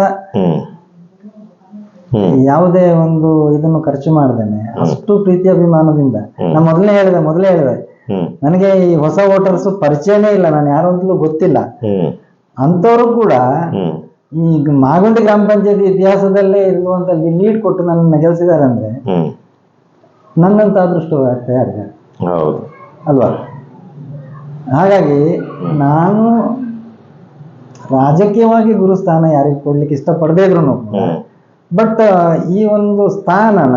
ಯಾವುದೇ ಒಂದು ಇದನ್ನು ಖರ್ಚು ಮಾಡ್ದೇನೆ. ಅಷ್ಟು ಪ್ರೀತಿ ಅಭಿಮಾನದಿಂದ. ನಾ ನಾನು ಮೊದಲೇ ಹೇಳಿದೆ ಮೊದಲೇ ಹೇಳಿದೆ. ನನಗೆ ಈ ಹೊಸ ವೋಟರ್ಸ್ ಪರಿಚಯನೇ ಇಲ್ಲ ನಾನು ಯಾರು ಅಂತಲೂ ಗೊತ್ತಿಲ್ಲ. ಹ್ಮ್. ಅಂಥವ್ರು ಕೂಡ ಈ ಮಾಗುಂಡಿ ಗ್ರಾಮ ಪಂಚಾಯತಿ ಇತಿಹಾಸದಲ್ಲೇ ಇರುವಂತ ಲೀಡ್ ಕೊಟ್ಟು ನನ್ನ ಗೆಲ್ಸಿದ್ದಾರೆ ಅಂದ್ರೆ ನನ್ನಂತ ಅದೃಷ್ಟ ಹೌದು. ಅಲ್ವಾ? ಹಾಗಾಗಿ ನಾನು ರಾಜಕೀಯವಾಗಿ ಗುರು ಸ್ಥಾನ ಯಾರಿಗೆ ಕೊಡ್ಲಿಕ್ಕೆ ಇಷ್ಟಪಡದೇ ಇದ್ರು ಬಟ್ ಈ ಒಂದು ಸ್ಥಾನನ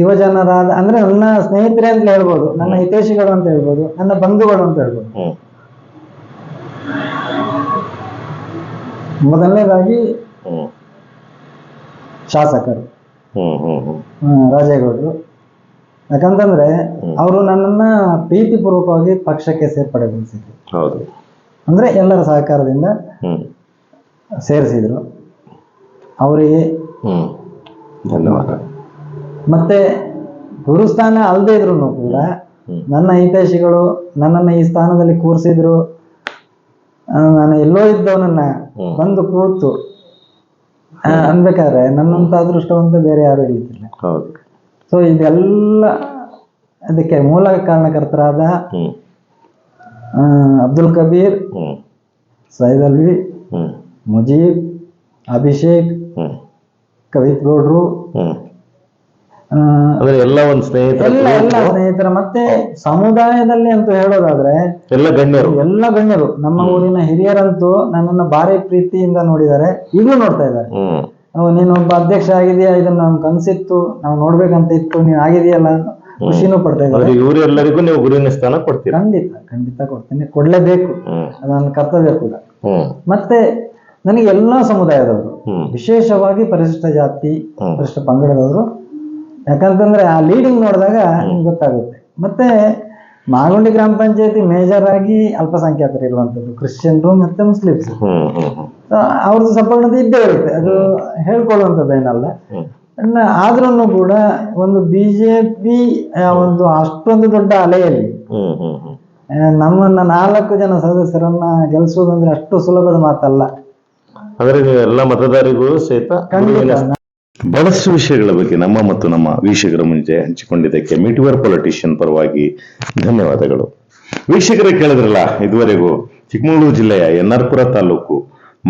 ಯುವಜನರಾದ ಅಂದ್ರೆ ನನ್ನ ಸ್ನೇಹಿತರೆ ಅಂತ ಹೇಳ್ಬೋದು ನನ್ನ ಹಿತೈಷಿಗಳು ಅಂತ ಹೇಳ್ಬೋದು ನನ್ನ ಬಂಧುಗಳು ಅಂತ ಹೇಳ್ಬೋದು. ಮೊದಲನೇದಾಗಿ ಶಾಸಕರು. ರಾಜೇಗೌಡರು. ಯಾಕಂತಂದ್ರೆ ಅವರು ನನ್ನನ್ನ ಪ್ರೀತಿಪೂರ್ವಕವಾಗಿ ಪಕ್ಷಕ್ಕೆ ಸೇರ್ಪಡೆಗೊಳಿಸಿದ್ರು ಅಂದ್ರೆ ಎಲ್ಲರ ಸಹಕಾರದಿಂದ ಸೇರಿಸಿದ್ರು. ಅವರಿಗೆ ಧನ್ಯವಾದ. ಮತ್ತೆ ಗುರುಸ್ಥಾನ ಅಲ್ಲದೆ ಇದ್ರು ಕೂಡ ನನ್ನ ಹಿತೈಷಿಗಳು ನನ್ನನ್ನು ಈ ಸ್ಥಾನದಲ್ಲಿ ಕೂರಿಸಿದ್ರು. ನಾನು ಎಲ್ಲೋ ಇದ್ದವನನ್ನ. ಬಂದು ಕೂತು ಅನ್ಬೇಕಾದ್ರೆ ನನ್ನಂತ ಅದೃಷ್ಟವಂತ ಬೇರೆ ಯಾರು ಇಲ್ಲ ಸೊ ಇದೆಲ್ಲ ಅದಕ್ಕೆ ಮೂಲ ಕಾರಣಕರ್ತರಾದ ಅಬ್ದುಲ್ ಕಬೀರ್ ಸೈದ್ ಅಲ್ವಿ ಮುಜೀಬ್ ಅಭಿಷೇಕ್ ಕವಿತ್ ಗೌಡ್ರು ಅಂದ್ರೆ ಎಲ್ಲ ಒಂದ್ ಸ್ನೇಹಿತರ ಎಲ್ಲ ಎಲ್ಲ ಸ್ನೇಹಿತರ ಮತ್ತೆ ಸಮುದಾಯದಲ್ಲಿ ಅಂತ ಹೇಳೋದಾದ್ರೆ ಎಲ್ಲ ಗಣ್ಯರು. ಎಲ್ಲ ಗಣ್ಯರು. ನಮ್ಮ ಊರಿನ ಹಿರಿಯರಂತೂ ನನ್ನನ್ನ ಭಾರಿ ಪ್ರೀತಿಯಿಂದ ನೋಡಿದ್ದಾರೆ. ಈಗಲೂ ನೋಡ್ತಾ ಇದ್ದಾರೆ. ನೀನು ಒಬ್ಬ ಅಧ್ಯಕ್ಷ ಆಗಿದೆಯಾ ಇದನ್ನ ನಮ್ ಕನ್ಸಿತ್ತು. ನಾವು ನೋಡ್ಬೇಕಂತ ಇತ್ತು ನೀನ್ ಆಗಿದೆಯಲ್ಲ ಖುಷಿನೂ ಪಡ್ತಾ ಇದ್ದಾರೆ. ಇವರೆಲ್ಲರಿಗೂ ನೀವು ಗುರುವಿನ ಸ್ಥಾನ ಕೊಡ್ತೀರಾ? ಖಂಡಿತ ಖಂಡಿತ ಕೊಡ್ತೀನಿ. ಕೊಡ್ಲೇಬೇಕು. ಅದನ್ನ ಅದು ನನ್ನ ಕರ್ತವ್ಯ ಕೂಡ. ಮತ್ತೆ ನನಗೆ ಎಲ್ಲಾ ಸಮುದಾಯದವರು ವಿಶೇಷವಾಗಿ ಪರಿಶಿಷ್ಟ ಜಾತಿ. ಪರಿಶಿಷ್ಟ ಪಂಗಡದವರು ಯಾಕಂತಂದ್ರೆ ಆ ಲೀಡಿಂಗ್ ನೋಡಿದಾಗ ನಿಮ್ಗೆ ಗೊತ್ತಾಗುತ್ತೆ. ಮತ್ತೆ ಮಾಗುಂಡಿ ಗ್ರಾಮ ಪಂಚಾಯತಿ ಮೇಜರ್ ಆಗಿ ಅಲ್ಪಸಂಖ್ಯಾತರು ಇರುವಂತದ್ದು ಕ್ರಿಶ್ಚಿಯನ್ರು ಮತ್ತೆ ಮುಸ್ಲಿಮ್ಸ್ ಅವ್ರದ್ದು ಸಪೋರ್ಟ್ ಇದ್ದೇ ಇರುತ್ತೆ. ಅದು ಹೇಳ್ಕೊಳ್ಳುವಂಥದ್ದೇನಲ್ಲ ಏನಲ್ಲ. ಆದ್ರೂ ಕೂಡ ಒಂದು ಬಿಜೆಪಿ ಒಂದು ಅಷ್ಟೊಂದು ದೊಡ್ಡ ಅಲೆಯಲ್ಲಿ ನಮ್ಮನ್ನ ನಾಲ್ಕು ಜನ ಸದಸ್ಯರನ್ನ ಗೆಲ್ಸೋದಂದ್ರೆ ಅಷ್ಟು ಸುಲಭದ ಮಾತಲ್ಲ. ಅಂದ್ರೆ ನೀವು ಎಲ್ಲ ಮತದಾರರಿಗೂ ಸಹಿತ ಬಹಳಷ್ಟು ವಿಷಯಗಳ ಬಗ್ಗೆ ನಮ್ಮ ಮತ್ತು ನಮ್ಮ ವೀಕ್ಷಕರ ಮುಂಚೆ ಹಂಚಿಕೊಂಡಿದ್ದಕ್ಕೆ ಮಿಟುವರ್ ಪೊಲಿಟಿಷಿಯನ್ ಪರವಾಗಿ ಧನ್ಯವಾದಗಳು. ವೀಕ್ಷಕರೇ ಕೇಳಿದ್ರಲ್ಲ, ಇದುವರೆಗೂ ಚಿಕ್ಕಮಗಳೂರು ಜಿಲ್ಲೆಯ ಎನ್ಆರ್ಪುರ ತಾಲೂಕು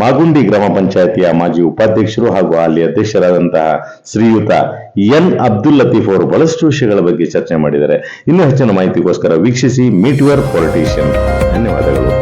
ಮಾಗುಂಡಿ ಗ್ರಾಮ ಪಂಚಾಯತಿಯ ಮಾಜಿ ಉಪಾಧ್ಯಕ್ಷರು ಹಾಗೂ ಅಲ್ಲಿ ಅಧ್ಯಕ್ಷರಾದಂತಹ ಶ್ರೀಯುತ ಎನ್. ಅಬ್ದುಲ್ ಲತೀಫ್ ಅವರು ಬಹಳಷ್ಟು ವಿಷಯಗಳ ಬಗ್ಗೆ ಚರ್ಚೆ ಮಾಡಿದ್ದಾರೆ. ಇನ್ನೂ ಹೆಚ್ಚಿನ ಮಾಹಿತಿಗೋಸ್ಕರ ವೀಕ್ಷಿಸಿ ಮಿಟುವರ್ ಪೊಲಿಟಿಷಿಯನ್ ಧನ್ಯವಾದಗಳು.